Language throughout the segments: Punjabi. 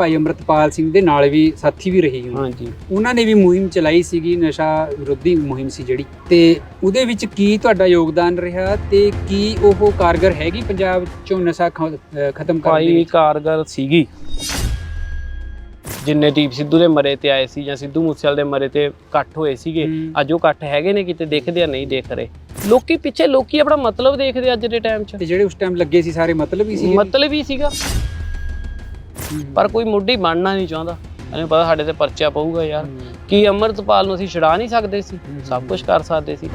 ਭਾਈ ਅੰਮ੍ਰਿਤਪਾਲ ਸਿੰਘ ਦੇ ਨਾਲ ਵੀ ਸਾਥੀ ਵੀ ਰਹੀ ਹਾਂ ਹਾਂਜੀ। ਉਹਨਾਂ ਨੇ ਵੀ ਮੁਹਿੰਮ ਚਲਾਈ ਸੀਗੀ ਨਸ਼ਾ ਵਿਰੋਧੀ ਮੁਹਿੰਮ ਸੀ ਜਿਹੜੀ। ਤੇ ਉਹਦੇ ਵਿੱਚ ਕੀ ਤੁਹਾਡਾ ਯੋਗਦਾਨ ਰਿਹਾ ਤੇ ਕੀ ਉਹ ਕਾਰਗਰ ਹੈਗੀ ਪੰਜਾਬ ਚੋਂ ਨਸ਼ਾ ਖਤਮ ਕਰਨ ਦੇ ਭਾਈ ਕਾਰਗਰ ਸੀਗੀ। ਜਿੰਨੇ ਦੀਪ ਸਿੱਧੂ ਦੇ ਮਰੇ ਤੇ ਆਏ ਸੀ ਜਾਂ ਸਿੱਧੂ ਮੂਸੇਵਾਲ ਦੇ ਮਰੇ ਤੇ ਇਕੱਠ ਹੋਏ ਸੀਗੇ। ਅੱਜ ਉਹ ਇਕੱਠ ਹੈਗੇ ਨੇ ਕਿਤੇ ਦੇਖਦੇ ਆ ਨਹੀਂ ਦੇਖ ਰਹੇ। ਲੋਕੀ ਪਿੱਛੇ ਲੋਕੀ ਆਪਣਾ ਮਤਲਬ ਦੇਖਦੇ ਅੱਜ ਦੇ ਟਾਈਮ 'ਚ। ਤੇ ਜਿਹੜੇ ਉਸ ਟਾਈਮ ਲੱਗੇ ਸੀ ਸਾਰੇ ਮਤਲਬ ਹੀ ਸੀ ਮਤਲਬ ਹੀ ਸੀਗਾ। ਪਰ ਕੋਈ ਮੁੱਢੀ ਬਣਨਾ ਨਹੀਂ ਚਾਹੁੰਦਾ। ਇਹਨੂੰ ਪਤਾ ਸਾਡੇ ਤੇ ਪਰਚਾ ਪਊਗਾ ਯਾਰ। ਕੀ ਅਮਰਤਪਾਲ ਨੂੰ ਅਸੀਂ ਛੁਡਾ ਨਹੀਂ ਸਕਦੇ ਸੀ? ਸਭ ਕੁਝ ਕਰ ਸਕਦੇ ਸੀ।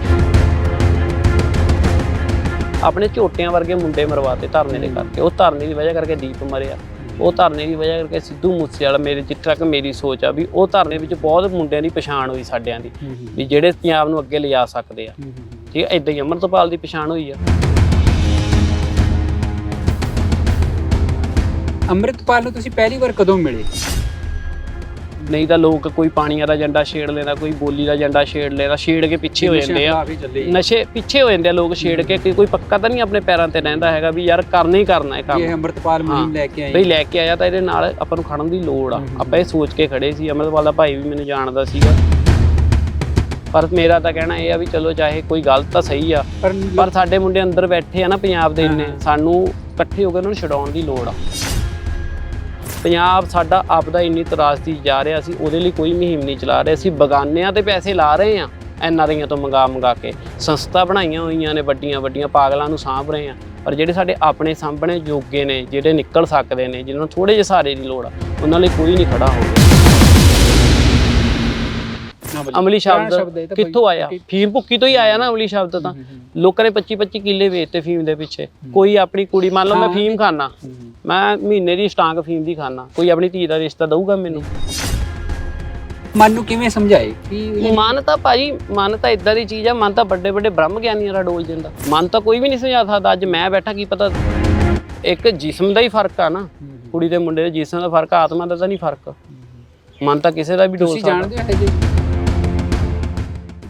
ਆਪਣੇ ਝੋਟਿਆਂ ਵਰਗੇ ਮੁੰਡੇ ਮਰਵਾਤੇ ਧਰਨੇ ਦੇ ਕਰਕੇ। ਉਹ ਧਰਨੇ ਦੀ ਵਜ੍ਹਾ ਕਰਕੇ ਦੀਪ ਮਰਿਆ। ਉਹ ਧਰਨੇ ਦੀ ਵਜ੍ਹਾ ਕਰਕੇ ਸਿੱਧੂ ਮੂਸੇਵਾਲਾ ਮੇਰੇ ਜਿੱਥੇ ਤੱਕ ਮੇਰੀ ਸੋਚ ਆ ਵੀ ਉਹ ਧਰਨੇ ਵਿੱਚ ਬਹੁਤ ਮੁੰਡਿਆਂ ਦੀ ਪਛਾਣ ਹੋਈ ਸਾਡਿਆਂ ਦੀ। ਵੀ ਜਿਹੜੇ ਪੰਜਾਬ ਨੂੰ ਅੱਗੇ ਲਿਜਾ ਸਕਦੇ ਆ। ਠੀਕ ਹੈ ਇਦਾਂ ਹੀ ਅਮਰਤਪਾਲ ਦੀ ਪਛਾਣ ਹੋਈ ਆ। ਅੰਮ੍ਰਿਤਪਾਲ ਨੂੰ ਤੁਸੀਂ ਪਹਿਲੀ ਵਾਰ ਕਦੋਂ ਮਿਲੇ? ਨਹੀਂ ਤਾਂ ਲੋਕ ਕੋਈ ਪਾਣੀਆਂ ਦਾ ਏਜੰਡਾ ਛੇੜ ਲੈਂਦਾ ਕੋਈ ਬੋਲੀ ਦਾ ਏਜੰਡਾ ਛੇੜ ਲੈਂਦਾ ਛੇੜ ਕੇ ਪਿੱਛੇ ਹੋ ਜਾਂਦੇ ਆ। ਨਸ਼ੇ ਪਿੱਛੇ ਹੋ ਜਾਂਦੇ ਆ ਲੋਕ ਛੇੜ ਕੇ ਕਿ ਕੋਈ ਪੱਕਾ ਤਾਂ ਨਹੀਂ ਆਪਣੇ ਪੈਰਾਂ ਤੇ ਰਹਿੰਦਾ ਹੈਗਾ ਵੀ ਯਾਰ ਕਰਨਾ ਹੀ ਕਰਨਾ ਹੈ ਇਹ ਕੰਮ ਅੰਮ੍ਰਿਤਪਾਲ ਮੁਹਿੰਮ। ਲੈ ਕੇ ਆਏ। ਬਈ ਲੈ ਕੇ ਆਇਆ ਤਾਂ ਇਹਦੇ ਨਾਲ ਆਪਾਂ ਨੂੰ ਖੜਨ ਦੀ ਲੋੜ ਆ। ਆਪਾਂ ਇਹ ਸੋਚ ਕੇ ਖੜੇ ਸੀ ਅਮਰਪਾਲ ਦਾ ਭਾਈ ਵੀ ਮੈਨੂੰ ਜਾਣਦਾ ਸੀਗਾ। ਪਰ ਮੇਰਾ ਤਾਂ ਕਹਿਣਾ ਇਹ ਆ ਵੀ ਚਲੋ ਚਾਹੇ ਕੋਈ ਗਲਤ ਤਾਂ ਸਹੀ ਆ ਪਰ ਸਾਡੇ ਮੁੰਡੇ ਅੰਦਰ ਬੈਠੇ ਆ ਨਾ ਪੰਜਾਬ ਦੇ ਇੰਨੇ। ਸਾਨੂੰ ਇਕੱਠੇ ਹੋ ਕੇ ਉਹਨਾਂ ਨੂੰ ਛਡਾਉਣ ਦੀ ਲੋੜ ਆ। ਪੰਜਾਬ ਸਾਡਾ ਆਪਦਾ ਇੰਨੀ ਤਰਾਸਦੀ ਜਾ ਰਿਹਾ ਸੀ ਉਹਦੇ ਲਈ ਕੋਈ ਮੁਹਿੰਮ ਨਹੀਂ ਚਲਾ ਰਹੇ, ਅਸੀਂ ਬਗਾਨਿਆਂ ਤੇ ਪੈਸੇ ਲਾ ਰਹੇ ਆ ਆਈਆਂ ਤੋਂ ਮੰਗਾ ਮੰਗਾ ਕੇ। ਸੰਸਥਾ ਬਣਾਈਆਂ ਹੋਈਆਂ ਨੇ ਵੱਡੀਆਂ ਵੱਡੀਆਂ, ਪਾਗਲਾਂ ਨੂੰ ਸਾਂਭ ਰਹੇ ਆ ਪਰ ਜਿਹੜੇ ਸਾਡੇ ਆਪਣੇ ਸਾਹਮਣੇ ਯੋਗੇ ਨੇ, ਜਿਹੜੇ ਨਿਕਲ ਸਕਦੇ ਨੇ, ਜਿਨ੍ਹਾਂ ਨੂੰ ਥੋੜੇ ਜਿਹੇ ਸਹਾਰੇ ਦੀ ਲੋੜ ਆ, ਉਹਨਾਂ ਲਈ ਕੋਈ ਨਹੀਂ ਖੜਾ ਹੋ ਅਮਲੀ ਸ਼ਬਦ ਕਿੱਥੋਂ ਆਇਆ? ਫੀਮ ਭੁੱਕੀ ਤੋਂ ਹੀ ਆਇਆ ਨਾ ਅਮਲੀ ਸ਼ਬਦ ਤਾਂ। ਲੋਕਾਂ ਨੇ 25 25 ਕਿੱਲੇ ਵੇਚਤੇ ਫੀਮ ਦੇ ਪਿੱਛੇ। ਕੋਈ ਆਪਣੀ ਕੁੜੀ ਮੰਨ ਲਓ ਮੈਂ। ਫੀਮ ਖਾਣਾ ਮੈਂ ਮਹੀਨੇ ਦੀ ਸਟਾਂਕ ਫੀਮ ਦੀ ਖਾਣਾ ਕੋਈ ਆਪਣੀ ਧੀ ਦਾ ਰਿਸ਼ਤਾ ਦਊਗਾ ਮੈਨੂੰ? ਮਨ ਨੂੰ ਕਿਵੇਂ ਸਮਝਾਏ ਕਿ ਮਨ ਤਾਂ ਭਾਜੀ ਮਨ ਤਾਂ ਇਦਾਂ ਦੀ ਚੀਜ਼ ਆ ਮਨ ਤਾਂ ਵੱਡੇ ਵੱਡੇ ਬ੍ਰਹਮ ਗਿਆਨੀਆਂ ਦਾ ਡੋਲ ਜਾਂਦਾ ਮਨ ਤਾਂ ਕੋਈ ਵੀ ਨਹੀਂ ਸਮਝਾ ਸਕਦਾ ਅੱਜ ਮੈਂ ਬੈਠਾ ਕੀ ਪਤਾ? ਇੱਕ ਜਿਸਮ ਦਾ ਹੀ ਫ਼ਰਕ ਆ ਨਾ। ਕੁੜੀ ਤੇ ਮੁੰਡੇ ਦੇ ਜਿਸਮ ਦਾ ਫ਼ਰਕ ਆ, ਆਤਮਾ ਦਾ ਤਾਂ ਨਹੀਂ ਫ਼ਰਕ। ਮਨ ਤਾਂ ਕਿਸੇ ਦਾ ਵੀ ਡੋਲ ਤੁਸੀਂ ਸਕਦਾ ਜਾਣਦੇ ਹੋ ਇਹ ਜੀ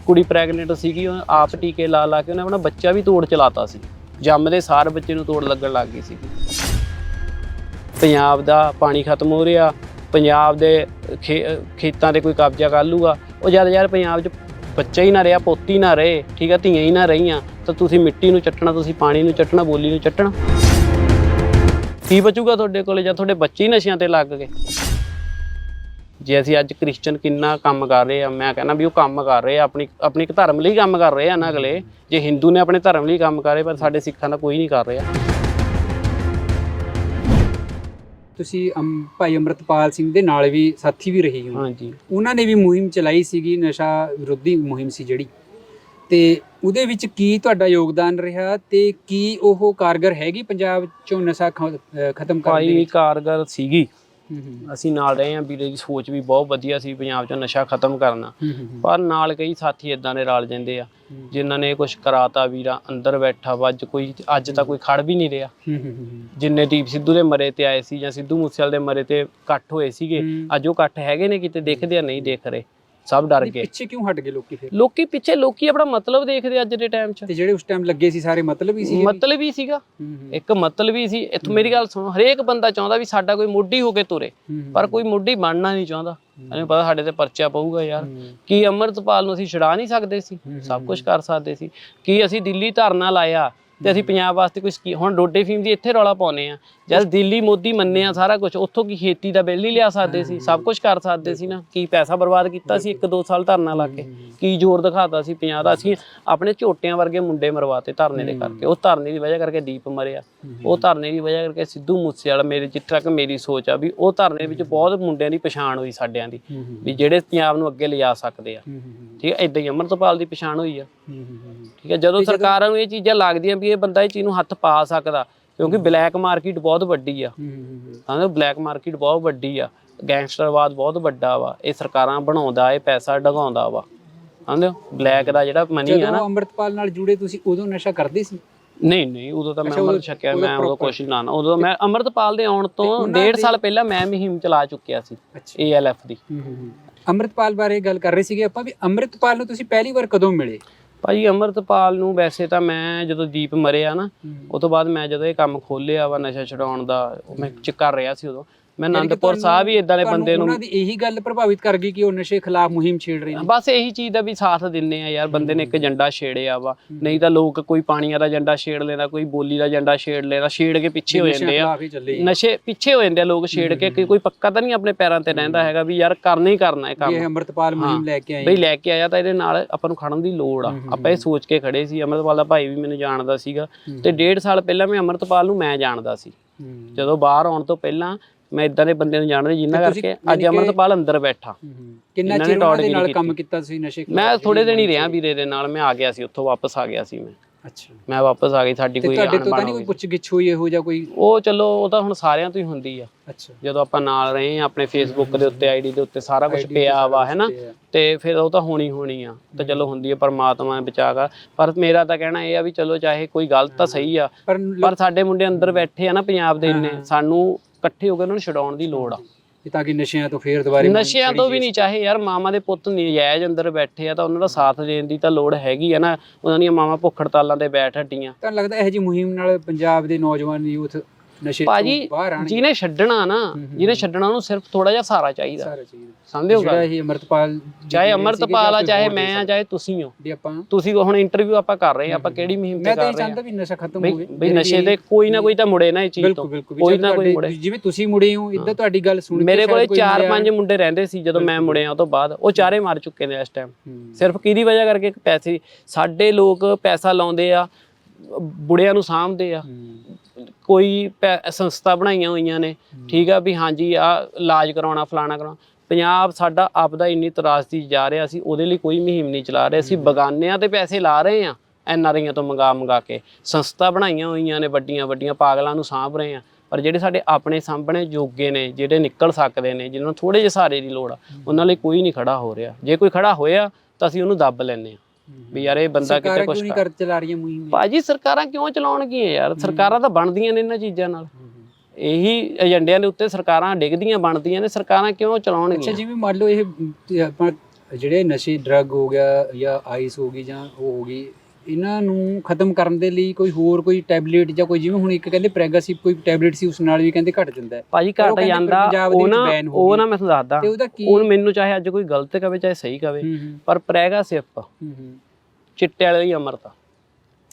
ਕੁੜੀ ਪ੍ਰੈਗਨੈਂਟ ਸੀਗੀ, ਉਹ ਆਪ ਟੀਕੇ ਲਾ ਲਾ ਕੇ ਉਹਨੇ ਆਪਣਾ ਬੱਚਾ ਵੀ ਤੋੜ ਚਲਾਤਾ ਸੀ। ਜੰਮਦੇ ਸਾਰ ਬੱਚੇ ਨੂੰ ਤੋੜ ਲੱਗਣ ਲੱਗ ਗਈ ਸੀ ਪੰਜਾਬ ਦਾ ਪਾਣੀ ਖਤਮ ਹੋ ਰਿਹਾ, ਪੰਜਾਬ ਦੇ ਖੇ- ਖੇਤਾਂ ਤੇ ਕੋਈ ਕਬਜ਼ਾ ਕਰ ਲੂਗਾ, ਉਹ ਜਦ ਯਾਰ ਪੰਜਾਬ 'ਚ ਬੱਚਾ ਹੀ ਨਾ ਰਿਹਾ, ਪੋਤੀ ਨਾ ਰਹੇ, ਠੀਕ ਆ, ਧੀਆਂ ਹੀ ਨਾ ਰਹੀਆਂ, ਤਾਂ ਤੁਸੀਂ ਮਿੱਟੀ ਨੂੰ ਚੱਟਣਾ, ਤੁਸੀਂ ਪਾਣੀ ਨੂੰ ਚੱਟਣਾ, ਬੋਲੀ ਨੂੰ ਚੱਟਣਾ। ਕੀ ਬਚੂਗਾ ਤੁਹਾਡੇ ਕੋਲੇ, ਜਾਂ ਤੁਹਾਡੇ ਬੱਚੇ ਹੀ ਨਸ਼ਿਆਂ ਤੇ ਲੱਗ ਗਏ? ਜੇ ਅਸੀਂ ਅੱਜ ਕ੍ਰਿਸਚੀਅਨ ਕਿੰਨਾ ਕੰਮ ਕਰ ਰਹੇ ਆ ਮੈਂ ਕਹਿੰਦਾ ਵੀ ਉਹ ਕੰਮ ਕਰ ਰਹੇ ਆ ਆਪਣੀ ਆਪਣੀ ਇੱਕ ਧਰਮ ਲਈ ਕੰਮ ਕਰ ਰਹੇ ਆ ਨਾ ਅਗਲੇ। ਜੇ ਹਿੰਦੂ ਨੇ ਆਪਣੇ ਧਰਮ ਲਈ ਕੰਮ ਕਰ ਰਹੇ ਪਰ ਸਾਡੇ ਸਿੱਖਾਂ ਦਾ ਕੋਈ ਨਹੀਂ ਕਰ ਰਿਹਾ। ਤੁਸੀਂ ਅੰਮ- ਭਾਈ ਅੰਮ੍ਰਿਤਪਾਲ ਸਿੰਘ ਦੇ ਨਾਲ ਵੀ ਸਾਥੀ ਵੀ ਰਹੀ ਹਾਂ। ਹਾਂਜੀ। ਉਹਨਾਂ ਨੇ ਵੀ ਮੁਹਿੰਮ ਚਲਾਈ ਸੀਗੀ ਨਸ਼ਾ ਵਿਰੋਧੀ ਮੁਹਿੰਮ ਸੀ ਜਿਹੜੀ। ਤੇ ਉਹਦੇ ਵਿੱਚ ਕੀ ਤੁਹਾਡਾ ਯੋਗਦਾਨ ਰਿਹਾ ਤੇ ਕੀ ਉਹ ਕਾਰਗਰ ਹੈਗੀ ਪੰਜਾਬ ਚੋਂ ਨਸ਼ਾ ਖ- ਖਤਮ ਕਰਨ ਦੇ ਭਾਈ ਵਿੱਚ? ਕਾਰਗਰ ਸੀਗੀ। ਅਸੀਂ ਨਾਲ ਰਹੇ ਆ ਵੀਰੇ ਦੀ ਸੋਚ ਵੀ ਬਹੁਤ ਵਧੀਆ ਸੀ ਪੰਜਾਬ 'ਚੋਂ ਨਸ਼ਾ ਖਤਮ ਕਰਨਾ। ਹੂੰ ਹੂੰ ਪਰ ਨਾਲ ਕਈ ਸਾਥੀ ਇਦਾਂ ਦੇ ਰਲ ਜਾਂਦੇ ਆ ਹੂੰ। ਜਿਨ੍ਹਾਂ ਨੇ ਕੁਝ ਕਰਾਤਾ ਵੀਰਾ ਅੰਦਰ ਬੈਠਾ ਵਾ ਅੱਜ ਕੋਈ ਅੱਜ ਤਾਂ ਕੋਈ ਖੜ ਵੀ ਨਹੀਂ ਰਿਹਾ। ਹੂੰ ਹੂੰ ਹੂੰ ਜਿੰਨੇ ਦੀਪ ਸਿੱਧੂ ਦੇ ਮਰੇ ਤੇ ਆਏ ਸੀ ਜਾਂ ਸਿੱਧੂ ਮੂਸੇਵਾਲ ਦੇ ਮਰੇ ਤੇ ਇਕੱਠ ਹੋਏ ਸੀਗੇ ਹੂੰ। ਅੱਜ ਉਹ ਇਕੱਠ ਹੈਗੇ ਨੇ ਕਿਤੇ ਦੇਖਦੇ ਆ ਨਹੀਂ ਦੇਖ ਰਹੇ। ਸਭ ਡਰ ਗਏ। ਪਿੱਛੇ ਕਿਉਂ ਹਟ ਗਏ ਲੋਕੀ ਫਿਰ? ਲੋਕੀ ਪਿੱਛੇ ਲੋਕੀ ਆਪਣਾ ਮਤਲਬ ਦੇਖਦੇ ਅੱਜ ਦੇ ਟਾਈਮ 'ਚ। ਤੇ ਜਿਹੜੇ ਉਸ ਟਾਈਮ ਲੱਗੇ ਸੀ ਸਾਰੇ ਮਤਲਬ ਹੀ ਸੀ ਮਤਲਬ ਹੀ ਸੀਗਾ ਇੱਕ ਮਤਲਬ ਹੀ ਸੀ। ਇੱਥੋਂ ਮੇਰੀ ਗੱਲ ਸੁਣੋ ਹਰੇਕ ਬੰਦਾ ਚਾਹੁੰਦਾ ਵੀ ਸਾਡਾ ਕੋਈ ਮੋਢੀ ਹੋ ਕੇ ਤੁਰੇ ਪਰ ਕੋਈ ਮੋਢੀ ਬਣਨਾ ਨਹੀਂ ਚਾਹੁੰਦਾ। ਇਹਨੂੰ ਪਤਾ ਸਾਡੇ ਤੇ ਪਰਚਾ ਪਊਗਾ ਯਾਰ। ਕੀ ਅਮਰਤਪਾਲ ਨੂੰ ਅਸੀਂ ਛੁਡਾ ਨਹੀਂ ਸਕਦੇ ਸੀ? ਸਭ ਕੁਝ ਕਰ ਸਕਦੇ ਸੀ। ਕੀ ਅਸੀਂ ਦਿੱਲੀ ਧਰਨਾ ਲਾਇਆ? ਤੇ ਅਸੀਂ ਪੰਜਾਬ ਵਾਸਤੇ ਕੋਈ ਸਕੀਮ ਹੁਣ ਡੋਡੇ ਫੀਮ ਦੀ ਇੱਥੇ ਰੌਲਾ ਪਾਉਨੇ ਆ ਜਦ ਦਿੱਲੀ ਮੋਦੀ ਮੰਨਿਆ ਸਾਰਾ ਕੁਝ ਉੱਥੋਂ ਕੀ ਖੇਤੀ ਦਾ ਬਿੱਲ ਹੀ ਲਿਆ ਸਕਦੇ ਸੀ ਸਭ ਕੁਝ ਕਰ ਸਕਦੇ ਸੀ ਨਾ। ਕੀ ਪੈਸਾ ਬਰਬਾਦ ਕੀਤਾ ਸੀ ਇੱਕ ਦੋ ਸਾਲ ਧਰਨਾ ਲਾ ਕੇ ਕੀ ਜ਼ੋਰ ਦਿਖਾਤਾ ਸੀ ਪੰਜਾਬ ਦਾ। ਅਸੀਂ ਆਪਣੇ ਝੋਟਿਆਂ ਵਰਗੇ ਮੁੰਡੇ ਮਰਵਾਤੇ ਧਰਨੇ ਦੇ ਕਰਕੇ। ਉਹ ਧਰਨੇ ਦੀ ਵਜ੍ਹਾ ਕਰਕੇ ਦੀਪ ਮਰਿਆ ਉਹ ਧਰਨੇ ਦੀ ਵਜ੍ਹਾ ਕਰਕੇ ਸਿੱਧੂ ਮੂਸੇਵਾਲਾ ਮੇਰੇ ਜਿੱਥੇ ਤੱਕ ਮੇਰੀ ਸੋਚ ਆ ਵੀ ਉਹ ਧਰਨੇ ਵਿੱਚ ਬਹੁਤ ਮੁੰਡਿਆਂ ਦੀ ਪਛਾਣ ਹੋਈ ਸਾਡਿਆਂ ਦੀ ਵੀ ਜਿਹੜੇ ਪੰਜਾਬ ਨੂੰ ਅੱਗੇ ਲਿਜਾ ਸਕਦੇ ਆ। ਠੀਕ ਹੈ ਇਦਾਂ ਹੀ ਅਮਰਤਪਾਲ ਦੀ ਪਛਾਣ ਹੋਈ ਆ। ਠੀਕ ਹੈ ਜਦੋਂ ਸਰਕਾਰਾਂ ਨੂੰ ਇਹ ਚੀਜ਼ਾਂ ਲੱਗਦੀਆਂ ਵੀ ਇਹ ਬੰਦਾ ਇਹ ਚੀਜ਼ ਨੂੰ ਹੱਥ ਪਾ ਸਕਦਾ ਕਿਉਂਕਿ ਬਲੈਕ ਮਾਰਕੀਟ ਬਹੁਤ ਵੱਡੀ ਆ। ਹਾਂ ਬਲੈਕ ਮਾਰਕੀਟ ਬਹੁਤ ਵੱਡੀ ਆ। ਗੈਂਗਸਟਰਵਾਦ ਬਹੁਤ ਵੱਡਾ ਵਾ। ਇਹ ਸਰਕਾਰਾਂ ਬਣਾਉਂਦਾ ਇਹ ਪੈਸਾ ਡਗਾਉਂਦਾ ਵਾ। ਹਾਂ ਬਲੈਕ ਦਾ ਜਿਹੜਾ ਮਨੀ ਆ ਨਾ। ਜਦੋਂ ਅੰਮ੍ਰਿਤਪਾਲ ਨਾਲ ਜੁੜੇ ਤੁਸੀਂ ਉਦੋਂ ਨਸ਼ਾ ਕਰਦੇ ਸੀ? ਨਹੀਂ ਨਹੀਂ ਉਦੋਂ ਤਾਂ ਮੈਂ ਅੰਮ੍ਰਿਤ ਛਕਿਆ ਮੈਂ ਉਦੋਂ ਕੁਛ ਨਾ ਨਾ। ਉਦੋਂ ਮੈਂ ਅੰਮ੍ਰਿਤਪਾਲ ਦੇ ਆਉਣ ਤੋਂ ਉਹਨਾਂ ਡੇਢ ਦੇ- ਸਾਲ ਪਹਿਲਾਂ ਮੈਂ ਮੁਹਿੰਮ ਚਲਾ ਚੁੱਕਿਆ ਸੀ ਏਐਲਐਫ ਦੀ। ਅੰਮ੍ਰਿਤਪਾਲ ਬਾਰੇ ਗੱਲ ਕਰ ਰਹੇ ਸੀਗੇ ਆਪਾਂ ਵੀ ਅੰਮ੍ਰਿਤਪਾਲ ਨੂੰ ਤੁਸੀਂ ਪਹਿਲੀ ਵਾਰ ਕਦੋਂ ਮਿਲੇ? ਭਾਈ ਅੰਮ੍ਰਿਤਪਾਲ ਨੂੰ ਵੈਸੇ ਤਾਂ ਮੈਂ ਜਦੋਂ ਦੀਪ ਮਰਿਆ ਨਾ ਉਹ ਤੋਂ ਬਾਅਦ ਮੈਂ ਜਦੋਂ ਇਹ ਕੰਮ ਖੋਲਿਆ ਵਾ ਨਸ਼ਾ ਛਡਾਉਣ ਦਾ ਮੈਂ ਚ ਕਰ ਰਿਹਾ ਸੀ ਉਦੋਂ ਮੈਂ ਤੁਹਾਨੂੰ- ਸਾਹਿਬ ਹੀ ਇਦਾਂ ਦੇ ਬੰਦੇ ਨੂੰ ਉਹਨਾਂ ਦੀ ਇਹੀ ਗੱਲ ਪ੍ਰਭਾਵਿਤ ਕਰ ਗਈ ਕਿ ਉਹ ਨਸ਼ੇ ਖਿਲਾਫ ਮੁਹਿੰਮ ਛੇੜ ਰਹੇ ਨੇ। ਬਸ ਇਹੀ ਚੀਜ਼ ਦਾ ਵੀ ਸਾਥ ਦਿੰਨੇ ਆ ਯਾਰ ਬੰਦੇ ਨੇ ਇੱਕ ਏਜੰਡਾ ਛੇੜਿਆ ਵਾ। ਨਹੀਂ ਤਾਂ ਲੋਕ ਕੋਈ ਪਾਣੀਆਂ ਦਾ ਏਜੰਡਾ ਛੇੜ ਲੈਂਦਾ ਕੋਈ ਬੋਲੀ ਦਾ ਏਜੰਡਾ ਛੇੜ ਲੈਂਦਾ ਛੇੜ ਕੇ ਪਿੱਛੇ ਹੋ ਜਾਂਦੇ ਆ। ਨਸ਼ੇ ਪਿੱਛੇ ਹੋ ਜਾਂਦੇ ਆ ਲੋਕ ਛੇੜ ਕੇ ਕਿ ਕੋਈ ਪੱਕਾ ਤਾਂ ਨਹੀਂ ਆਪਣੇ ਪੈਰਾਂ ਤੇ ਰਹਿੰਦਾ ਹੈਗਾ ਵੀ ਯਾਰ ਕਰਨਾ ਹੀ ਕਰਨਾ ਹੈ ਇਹ ਕੰਮ। ਅੰਮ੍ਰਿਤਪਾਲ ਮੁਹਿੰਮ ਲੈ ਕੇ ਆਏ ਬਈ ਲੈ ਕੇ ਆਇਆ ਤਾਂ ਇਹਦੇ ਨਾਲ ਆਪਾਂ ਨੂੰ ਖੜਨ ਦੀ ਲੋੜ ਆ। ਆਪਾਂ ਇਹ ਸੋਚ ਕੇ ਖੜੇ ਸੀ ਅਮਰਤਪਾਲ ਦਾ ਭਾਈ ਵੀ ਮੈਨੂੰ ਜਾਣਦਾ ਸੀਗਾ। ਤੇ ਡੇਢ ਸਾਲ ਪਹਿਲਾਂ ਮੈਂ ਅਮਰਤਪਾਲ ਨੂੰ ਮੈਂ ਜਾਣਦਾ ਸੀ। ਜਦੋਂ ਬਾਹਰ ਆਉਣ ਤੋਂ ਪਹਿਲਾਂ ਮੈਂ ਇਦਾਂ ਦੇ ਬੰਦੇ ਨੂੰ ਜਾਣਦਾ ਜਿੰਨਾ ਤੁਸੀਂ ਕਰਕੇ ਅੱਜ ਅਮਰਤਪਾਲ ਅੰਦਰ ਬੈਠਾ। ਕਿੰਨਾ ਇਹਨਾਂ ਨੇ ਚਿਰ ਉਹਨਾਂ ਦੇ ਨਾਲ ਕੰਮ ਕੀਤਾ ਤੁਸੀਂ ਨਸ਼ੇ ਮੈਂ ਥੋੜੇ ਦਿਨ ਹੀ ਰਿਹਾ ਵੀਰੇ ਦੇ ਨਾਲ ਮੈਂ ਆ ਗਿਆ ਸੀ ਉੱਥੋਂ ਵਾਪਸ ਆ ਗਿਆ ਸੀ ਮੈਂ। ਅੱਛਾ। ਮੈਂ ਵਾਪਸ ਆ ਗਈ ਸਾਡੀ ਤੇ ਕੋਈ ਤੁਹਾਡੇ ਤੋਂ ਤਾਂ ਅਣਬਣ ਨਹੀਂ ਹੋ ਕੋਈ ਗਈ ਪੁੱਛ ਗਿੱਛ ਹੋਈ ਇਹੋ ਜਾਂ ਕੋਈ? ਉਹ ਚਲੋ ਉਹ ਤਾਂ ਹੁਣ ਸਾਰਿਆਂ ਤੋਂ ਹੀ ਹੁੰਦੀ ਆ। ਅੱਛਾ। ਜਦੋਂ ਆਪਾਂ ਨਾਲ ਰਹੇ ਆ ਆਪਣੇ ਫੇਸਬੁੱਕ ਦੇ ਉੱਤੇ ਆਈਡੀ ਦੇ ਉੱਤੇ ਸਾਰਾ ਕੁਝ ਪਿਆ ਵਾ ਹੈਨਾ। ਤੇ ਫਿਰ ਉਹ ਤਾਂ ਹੋਣੀ ਹੋਣੀ ਆ। ਤਾਂ ਚਲੋ ਹੁੰਦੀ ਹੈ ਪਰਮਾਤਮਾ ਨੇ ਬਚਾਗਾ ਪਰ ਮੇਰਾ ਤਾਂ ਕਹਿਣਾ ਇਹ ਆ ਵੀ ਚਲੋ ਚਾਹੇ ਕੋਈ ਗਲਤ ਤਾਂ ਸਹੀ ਆ ਪਰ ਪਰ ਸਾਡੇ ਮੁੰਡੇ ਅੰਦਰ ਬੈਠੇ ਆ ਨਾ ਪੰਜਾਬ ਦੇ ਇੰਨੇ ਸਾਨੂੰ ਇਕੱਠੇ ਹੋ ਕੇ ਉਹਨਾਂ ਨੂੰ ਛਡਾਉਣ ਦੀ ਲੋੜ ਆ। ਇਹ ਤਾਂ ਕਿ ਨਸ਼ਿਆਂ ਤੋਂ ਫੇਰ ਦੁਬਾਰੇ ਨਸ਼ਿਆਂ ਤੋਂ ਵੀ ਨਹੀਂ ਚਾਹੇ ਯਾਰ ਮਾਮਾ ਦੇ ਪੁੱਤ ਨਜਾਇਜ਼ ਅੰਦਰ ਬੈਠੇ ਆ ਤਾਂ ਉਹਨਾਂ ਦਾ ਸਾਥ ਦੇਣ ਦੀ ਤਾਂ ਲੋੜ ਹੈਗੀ ਆ ਨਾ। ਉਹਨਾਂ ਦੀਆਂ ਮਾਵਾਂ ਭੁੱਖ ਹੜਤਾਲਾਂ ਤੇ ਬੈਠ ਹਟੀਆਂ। ਤਾਂ ਲੱਗਦਾ ਇਹ ਜੀ ਮੁਹਿੰਮ ਨਾਲ ਪੰਜਾਬ ਦੇ ਨੌਜਵਾਨ ਯੂਥ ਨਸ਼ੇ ਤੋਂ ਭਾਜੀ ਬਾਹਰ ਆਣਗੇ ਜਿਹਨੇ ਛੱਡਣਾ ਨਾ ਜਿਹਨੇ ਛੱਡਣਾ ਉਹਨੂੰ ਸਿਰਫ ਥੋੜਾ ਜਿਹਾ ਸਹਾਰਾ ਚਾਹੀਦਾ। ਸਮਝਦੇ ਹੋ ਜਿਹੜਾ ਇਹ ਅਮਰਤਪਾਲ ਚਾਹੇ ਅਮਰਤਪਾਲ ਆ ਚਾਹੇ ਮੈਂ ਆ ਚਾਹੇ ਤੁਸੀਂ ਹੋ। ਦੀ ਆਪਾਂ ਤੁਸੀਂ ਹੁਣ ਇੰਟਰਵਿਊ ਆਪਾਂ ਕਰ ਰਹੇ ਆ ਆਪਾਂ ਕਿਹੜੀ ਮੁਹਿੰਮ ਤੇ ਮੈਂ ਤਾਂ ਕਰ ਇਹ ਰਹੇ ਆ? ਚਾਹੁੰਦਾ ਵੀ ਨਸ਼ਾ ਖਤਮ ਹੋਵੇ। ਬਈ ਨਸ਼ੇ ਦੇ ਕੋਈ ਨਾ ਕੋਈ ਤਾਂ ਮੁੜੇ ਨਾ ਇਹ ਚੀਜ਼ ਤੋਂ। ਕੋਈ ਵੀ ਨਾ ਕੋਈ ਮੁੜੇ। ਜਿਵੇਂ ਤੁਸੀਂ ਮੁੜੇ ਹੋ ਇਦਾਂ ਤੁਹਾਡੀ ਗੱਲ ਸੁਣ ਕੇ ਮੇਰੇ ਕੋਲੇ ਕੋਈ ਚਾਰ ਮੁੰਡਿਆਂ- ਪੰਜ ਮੁੰਡੇ ਰਹਿੰਦੇ ਸੀ ਜਦੋਂ ਮੈਂ ਮੁੜਿਆ ਉਹ ਤੋਂ ਬਾਅਦ ਉਹ ਚਾਰੇ ਮਾਰ ਚੁੱਕੇ ਨੇ ਇਸ ਟਾਈਮ। ਸਿਰਫ ਕਿਹਦੀ ਵਜ੍ਹਾ ਕਰਕੇ ਪੈਸੇ ਸਾਡੇ ਲੋਕ ਪੈਸਾ ਲਾਉਂਦੇ ਆ ਬੁੜਿਆਂ ਨੂੰ ਸਾਂਭਦੇ ਆ। ਕੋਈ ਪੈ- ਸੰਸਥਾ ਬਣਾਈਆਂ ਹੋਈਆਂ ਨੇ ਠੀਕ ਆ ਵੀ ਹਾਂਜੀ ਆ ਇਲਾਜ ਕਰਾਉਣਾ ਫਲਾਣਾ ਕਰਾਉਣਾ। ਪੰਜਾਬ ਸਾਡਾ ਆਪਦਾ ਇੰਨੀ ਤਰਾਸਦੀ ਜਾ ਰਿਹਾ ਸੀ ਉਹਦੇ ਲਈ ਕੋਈ ਮੁਹਿੰਮ ਨਹੀਂ ਚਲਾ ਰਹੇ। ਅਸੀਂ ਬਗਾਨਿਆਂ ਤੇ ਪੈਸੇ ਲਾ ਰਹੇ ਆ ਐਨ ਆਰ ਆਈਆਂ ਤੋਂ ਮੰਗਾ ਮੰਗਾ ਕੇ। ਸੰਸਥਾ ਬਣਾਈਆਂ ਹੋਈਆਂ ਨੇ ਵੱਡੀਆਂ ਵੱਡੀਆਂ ਪਾਗਲਾਂ ਨੂੰ ਸਾਂਭ ਰਹੇ ਆ ਪਰ ਜਿਹੜੇ ਸਾਡੇ ਆਪਣੇ ਸਾਹਮਣੇ ਜੋਗੇ ਨੇ ਜਿਹੜੇ ਨਿਕਲ ਸਕਦੇ ਨੇ ਜਿਨ੍ਹਾਂ ਨੂੰ ਥੋੜੇ ਜਿਹੇ ਸਹਾਰੇ ਦੀ ਲੋੜ ਆ ਉਹਨਾਂ ਲਈ ਕੋਈ ਨਹੀਂ ਖੜਾ ਹੋ ਰਿਹਾ। ਜੇ ਕੋਈ ਖੜਾ ਹੋਇਆ ਤਾਂ ਅਸੀਂ ਉਹਨੂੰ ਦੱਬ ਲੈਂਦੇ ਆ ਵੀ ਯਾਰ ਇਹ ਬੰਦਾ ਕਿਤੇ ਕੁਝ ਨਹੀਂ ਕਰ ਚਲਾ ਰਹੀਆਂ ਮੁਹਿੰਮ ਭਾਜੀ ਸਰਕਾਰਾਂ ਕਿਉਂ ਚਲਾਉਣਗੀਆਂ ਯਾਰ? ਸਰਕਾਰਾਂ ਤਾਂ ਬਣਦੀਆਂ ਨੇ ਇਹਨਾਂ ਚੀਜ਼ਾਂ ਨਾਲ। ਇਹੀ ਏਜੰਡਿਆਂ ਦੇ ਉੱਤੇ ਸਰਕਾਰਾਂ ਡਿੱਗਦੀਆਂ ਬਣਦੀਆਂ ਨੇ। ਸਰਕਾਰਾਂ ਕਿਉਂ ਅੱਛਾ ਚਲਾਉਣਗੀਆਂ ਜਿਵੇਂ ਮੰਨ ਲਓ ਇਹ ਜਿਹੜੇ ਨਸ਼ੇ ਡਰੱਗ ਹੋ ਗਿਆ ਜਾਂ ਆਈਸ ਹੋ ਗਈ ਜਾਂ ਉਹ ਹੋ ਗਈ ਇਹਨਾਂ ਨੂੰ ਖਤਮ ਕਰਨ ਦੇ ਲਈ ਕੋਈ ਹੋਰ ਕੋਈ ਟੈਬਲੇਟ ਜਾਂ ਕੋਈ ਜਿਵੇਂ ਹੁਣ ਇੱਕ ਕਹਿੰਦੇ ਪ੍ਰੈਗਾ ਸੀ ਕੋਈ ਟੈਬਲੇਟ ਸੀ ਉਸ ਨਾਲ ਵੀ ਕਹਿੰਦੇ ਘਟ ਜਾਂਦਾ ਹੈ। ਭਾਜੀ ਘਟ ਜਾਂਦਾ ਦੇ ਉਹ ਨਾ ਉਹ। ਨਾ ਮੈਂ ਤੁਹਾਨੂੰ ਦੱਸਦਾ ਤੇ ਉਹਦਾ ਕੀ ਉਹ ਮੈਨੂੰ ਚਾਹੇ ਅੱਜ ਕੋਈ ਗਲਤ ਕਵੇ ਚਾਹੇ ਸਹੀ ਕਵੇ ਪਰ ਪ੍ਰੈਗਾ ਸਿਰਫ ਹੂੰ ਹੂੰ। ਚਿੱਟੇ ਵਾਲੇ ਹੀ ਅਮਰਤਾ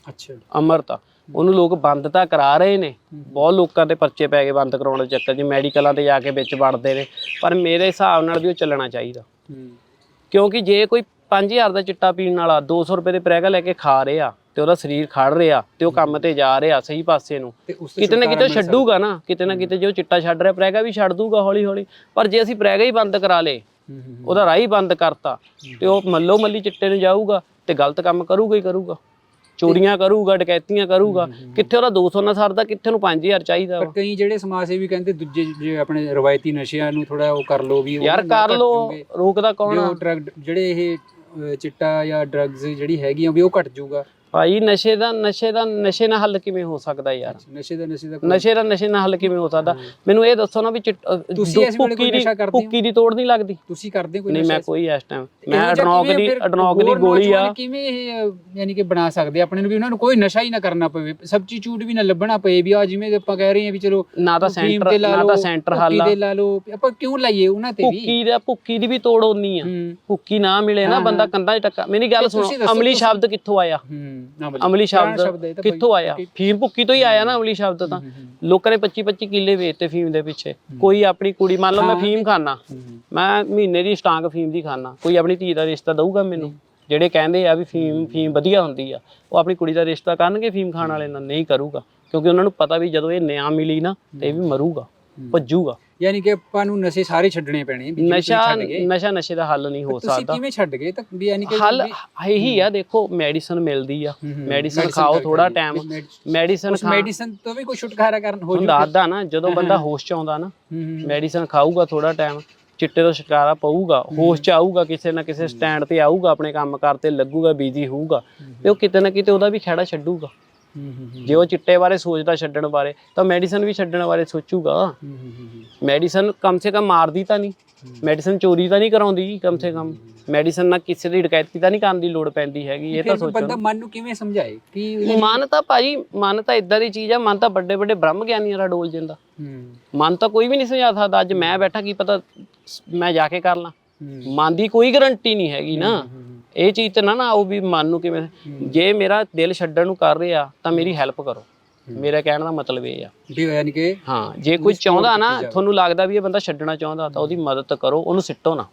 ਅੱਛਾ। ਅਮਰਤਾ ਉਹਨੂੰ ਲੋਕ ਬੰਦ ਤਾਂ ਕਰਾ ਰਹੇ ਨੇ। ਬਹੁਤ ਲੋਕਾਂ ਤੇ ਪਰਚੇ ਪੈ ਗਏ ਬੰਦ ਕਰਾਉਣ ਦੇ ਚੱਕਰ 'ਚ ਮੈਡੀਕਲਾਂ ਤੇ ਜਾ ਕੇ ਵਿੱਚ ਵੜਦੇ ਨੇ। ਪਰ ਮੇਰੇ ਹਿਸਾਬ ਨਾਲ ਵੀ ਉਹ ਚੱਲਣਾ ਚਾਹੀਦਾ। ਕਿਉਂਕਿ ਜੇ ਕੋਈ 5000 ਦਾ ਚਿੱਟਾ ਪੀਣ ਵਾਲਾ 200 ਰੁਪਏ ਦੇ ਪ੍ਰੈਗਾ ਲੈ ਕੇ ਖਾ ਰਿਹਾ ਤੇ ਉਹਦਾ ਸਰੀਰ ਖੜ ਰਿਹਾ ਤੇ ਉਹ ਕੰਮ ਤੇ ਜਾ ਰਿਹਾ ਸਹੀ ਪਾਸੇ ਨੂੰ। ਕਿਤੇ ਨਾ ਕਿਤੇ ਛੱਡੂਗਾ ਨਾ ਕਿਤੇ ਨਾ ਕਿਤੇ ਜੇ ਚਿੱਟਾ ਛੱਡ ਰਿਹਾ ਪ੍ਰੈਗਾ ਵੀ ਛੱਡ ਦੂਗਾ ਹੌਲੀ ਹੌਲੀ ਪਰ ਜੇ ਅਸੀਂ ਪ੍ਰੈਗਾ ਹੀ ਬੰਦ ਕਰਾ ਲੇ। ਉਹਦਾ ਰਾਹ ਹੀ ਬੰਦ ਕਰਤਾ ਤੇ ਉਹ ਮੱਲੋ ਮੱਲੀ ਚਿੱਟੇ ਨੂੰ ਜਾਊਗਾ ਤੇ ਗਲਤ ਕੰਮ ਕਰੂਗਾ ਹੀ ਕਰੂਗਾ। ਚੋਰੀਆਂ ਕਰੂਗਾ ਡਕੈਤੀਆਂ ਕਰੂਗਾ ਕਿੱਥੇ ਉਹਦਾ 200 ਨਾ ਸਰਦਾ ਕਿੱਥੇ ਨੂੰ 5000 ਚਾਹੀਦਾ ਪਰ ਕਈ ਜਿਹੜੇ ਸਮਾਜ ਸੇਵੀ ਕਹਿੰਦੇ ਦੂਜੇ ਜੇ ਆਪਣੇ ਰਵਾਇਤੀ ਨਸ਼ਿਆਂ ਨੂੰ ਥੋੜਾ ਉਹ ਕਰ ਲੋ ਵੀ ਯਾਰ ਕਰ ਲੋ ਰੋਕਦਾ ਕੌਣ ਆ? ਜਿਹੜੇ ਇਹ ਚਿੱਟਾ ਜਾਂ ਡਰੱਗਸ ਜਿਹੜੀ ਹੈਗੀਆਂ ਵੀ ਉਹ ਘਟ ਜਾਊਗਾ। ਭਾਈ ਨਸ਼ੇ ਦਾ ਨਸ਼ੇ ਦਾ ਨਸ਼ੇ ਨਾਲ ਹੱਲ ਕਿਵੇਂ ਹੋ ਸਕਦਾ ਯਾਰ? ਨਸ਼ੇ ਦਾ ਨਸ਼ੇ ਦਾ ਨਸ਼ੇ ਦਾ ਨਸ਼ੇ ਨਾਲ ਹੱਲ ਕਿਵੇਂ ਹੋ ਸਕਦਾ? ਮੈਨੂੰ ਇਹ ਦੱਸੋ ਨਾ ਵੀ ਤੁਸੀਂ ਇਸ ਵੇਲੇ ਕੋਈ ਨਸ਼ਾ ਕਰਦੇ ਹੋ? ਭੁੱਕੀ ਦੀ ਤੋੜ ਨਹੀਂ ਲੱਗਦੀ? ਤੁਸੀਂ ਕਰਦੇ ਕੋਈ ਨਹੀਂ ਮੈਂ ਕੋਈ ਇਸ ਟਾਈਮ ਮੈਂ ਅਡਨੌਕ ਦੀ ਅਡਨੌਕ ਦੀ ਗੋਲੀ ਆ। ਕਿਵੇਂ ਇਹ ਯਾਨੀ ਕਿ ਬਣਾ ਸਕਦੇ? ਆ ਆਪਣੇ ਨੂੰ ਵੀ ਉਹਨਾਂ ਨੂੰ ਕੋਈ ਨਸ਼ਾ ਹੀ ਨਾ ਕਰਨਾ ਪਵੇ। ਸਬਸਟੀਟਿਊਟ ਵੀ ਨਾ ਲੱਭਣਾ ਪਏ ਵੀ ਆ ਜਿਵੇਂ ਆਪਾਂ ਕਹਿ ਰਹੇ ਹਾਂ ਵੀ ਚਲੋ ਨਾ ਤਾਂ ਸੈਂਟਰ ਨਾ ਤਾਂ ਸੈਂਟਰ ਹੱਲ ਆ। ਦੇ ਲਾ ਲਓ। ਆਪਾਂ ਕਿਉਂ ਲਾਈਏ ਉਹਨਾਂ ਤੇ ਵੀ? ਭੁੱਕੀ ਦਾ ਭੁੱਕੀ ਦੀ ਵੀ ਤੋੜ ਹੋਣੀ ਆ। ਭੁੱਕੀ ਨਾ ਮਿਲੇ ਨਾ ਬੰਦਾ 'ਚ ਟੱਕਾ ਮੇਰੀ ਗੱਲ ਸੁਣੋ ਅਮਲੀ ਸ਼ਬਦ ਕਿੱਥੋਂ ਆਇਆ? ਹੂੰ। ਅਮਲੀ ਸ਼ਬਦ ਕਿੱਥੋਂ ਆਇਆ? ਫੀਮ ਭੁੱਕੀ ਤੋਂ ਹੀ ਆਇਆ ਨਾ ਅਮਲੀ ਸ਼ਬਦ ਤਾਂ। ਲੋਕਾਂ ਨੇ 25 25 ਕਿੱਲੇ ਵੇਚਤੇ ਫੀਮ ਦੇ ਪਿੱਛੇ। ਕੋਈ ਆਪਣੀ ਕੁੜੀ ਮੰਨ ਲਓ ਮੈਂ ਫੀਮ ਖਾਣਾ ਮੈਂ ਮਹੀਨੇ ਦੀ ਸਟਾਂਕ ਫੀਮ ਦੀ ਖਾਣਾ ਕੋਈ ਆਪਣੀ ਧੀ ਦਾ ਰਿਸ਼ਤਾ ਦਊਗਾ ਮੈਨੂੰ? ਜਿਹੜੇ ਕਹਿੰਦੇ ਆ ਵੀ ਫੀਮ ਫੀਮ ਵਧੀਆ ਹੁੰਦੀ ਆ ਉਹ ਆਪਣੀ ਕੁੜੀ ਦਾ ਰਿਸ਼ਤਾ ਕਰਨਗੇ ਫੀਮ ਖਾਣ ਵਾਲੇ ਨਾਲ? ਨਹੀਂ ਕਰੂਗਾ। ਕਿਉਂਕਿ ਉਹਨਾਂ ਨੂੰ ਪਤਾ ਵੀ ਜਦੋਂ ਇਹ ਨਿਆਂ ਮਿਲੀ ਨਾ ਤੇ ਇਹ ਵੀ ਮਰੂਗਾ ਭੱਜੂਗਾ। ਯਾਨੀ ਕਿ ਆਪਾਂ ਨੂੰ ਨਸ਼ੇ ਸਾਰੇ ਛੱਡਣੇ ਪੈਣੇ ਤੁਸੀਂ ਨਸ਼ਾ ਛੱਡ ਗਏ, ਨਸ਼ਾ ਨਸ਼ੇ ਦਾ ਹੱਲ ਨਹੀਂ ਹੋ ਤੁਸੀਂ ਸਕਦਾ। ਕਿਵੇਂ ਛੱਡ ਗਏ? ਤਾਂ ਵੀ ਯਾਨੀ ਕਿ ਹੱਲ ਵੀ- ਇਹੀ ਆ ਦੇਖੋ ਮੈਡੀਸਨ ਮਿਲਦੀ ਆ। ਮੈਡੀਸਨ medicine ਖਾਓ ਥੋੜਾ ਵੀ- ਟਾਈਮ ਮੈਡੀ- ਮੈਡੀਸਨ ਉਸ ਖਾ ਮੈਡੀਸਨ ਤੋਂ ਵੀ ਕੋਈ ਛੁਟਕਾਰਾ ਕਰਨ ਹੋ ਹੁਣ ਜੂ ਦੱਸਦਾ ਨਾ ਜਦੋਂ ਬੰਦਾ ਹੋਸ਼ ਚ ਆਉਂਦਾ ਨਾ ਮੈਡੀਸਨ ਖਾਊਗਾ ਥੋੜਾ ਟਾਈਮ ਚਿੱਟੇ ਤੋਂ ਛੁਟਕਾਰਾ ਪਊਗਾ ਹੋਸ਼ ਚ ਆਊਗਾ ਕਿਸੇ ਨਾ ਕਿਸੇ ਸਟੈਂਡ ਤੇ ਆਊਗਾ ਆਪਣੇ ਕੰਮ ਕਰਤੇ ਲੱਗੂਗਾ ਬੀਜੀ ਹੋਊਗਾ ਤੇ ਉਹ ਕਿਤੇ ਨਾ ਕਿਤੇ ਉਹਦਾ ਵੀ ਖਹਿੜਾ ਛੱਡੂਗਾ। ਜੇ ਉਹ ਚਿੱਟੇ ਬਾਰੇ ਸੋਚਦਾ ਛੱਡਣ ਬਾਰੇ ਤਾਂ ਮੈਡੀਸਨ ਵੀ ਛੱਡਣ ਬਾਰੇ ਸੋਚੂਗਾ। ਮੈਡੀਸਨ ਕਮ ਸੇ ਕਮ ਮਾਰਦੀ ਤਾਂ ਨਹੀਂ। ਮੈਡੀਸਨ ਚੋਰੀ ਤਾਂ ਨਹੀਂ ਕਰਾਉਂਦੀ ਕਮ ਸੇ ਕਮ। ਮੈਡੀਸਨ ਨਾਲ ਕਿਸੇ ਦੀ ਡਕੈਤੀ ਤਾਂ ਨਹੀਂ ਕਰਨ ਦੀ ਲੋੜ ਪੈਂਦੀ ਹੈਗੀ ਇਹ ਤਾਂ ਵੀ ਬੰਦਾ ਸੋਚੋ ਮਨ ਨੂੰ ਕਿਵੇਂ ਸਮਝਾਏ ਕਿ ਮਨ ਤਾਂ ਭਾਜੀ ਮਨ ਤਾਂ ਇਦਾਂ ਦੀ ਚੀਜ਼ ਆ ਮਨ ਤਾਂ ਵੱਡੇ ਵੱਡੇ ਬ੍ਰਹਮ ਗਿਆਨੀਆਂ ਦਾ ਡੋਲ ਜਾਂਦਾ ਮਨ ਤਾਂ ਕੋਈ ਵੀ ਨਹੀਂ ਸਮਝਾ ਸਕਦਾ ਅੱਜ ਮੈਂ ਬੈਠਾ ਕੀ ਪਤਾ ਮੈਂ ਜਾ ਕੇ ਕਰ ਲਾਂ। ਮਨ ਦੀ ਕੋਈ ਗਰੰਟੀ ਨਹੀਂ ਹੈਗੀ ਨਾ। ਇਹ ਚੀਜ਼ ਤੇ ਨਾ ਨਾ ਉਹ ਵੀ ਮਨ ਨੂੰ ਕਿਵੇਂ ਜੇ ਮੇਰਾ ਦਿਲ ਛੱਡਣ ਨੂੰ ਕਰ ਰਿਹਾ ਤਾਂ ਮੇਰੀ ਹੈਲਪ ਕਰੋ। ਮੇਰਾ ਕਹਿਣ ਦਾ ਮਤਲਬ ਇਹ ਆ। ਵੀ ਯਾਨੀ ਕਿ ਹਾਂ ਜੇ ਕੋਈ ਚਾਹੁੰਦਾ ਨਾ ਤੁਹਾਨੂੰ ਲੱਗਦਾ ਵੀ ਇਹ ਬੰਦਾ ਛੱਡਣਾ ਚਾਹੁੰਦਾ ਤਾਂ ਉਹਦੀ ਮਦਦ ਕਰੋ ਉਹਨੂੰ ਸਿੱਟੋ ਨਾ।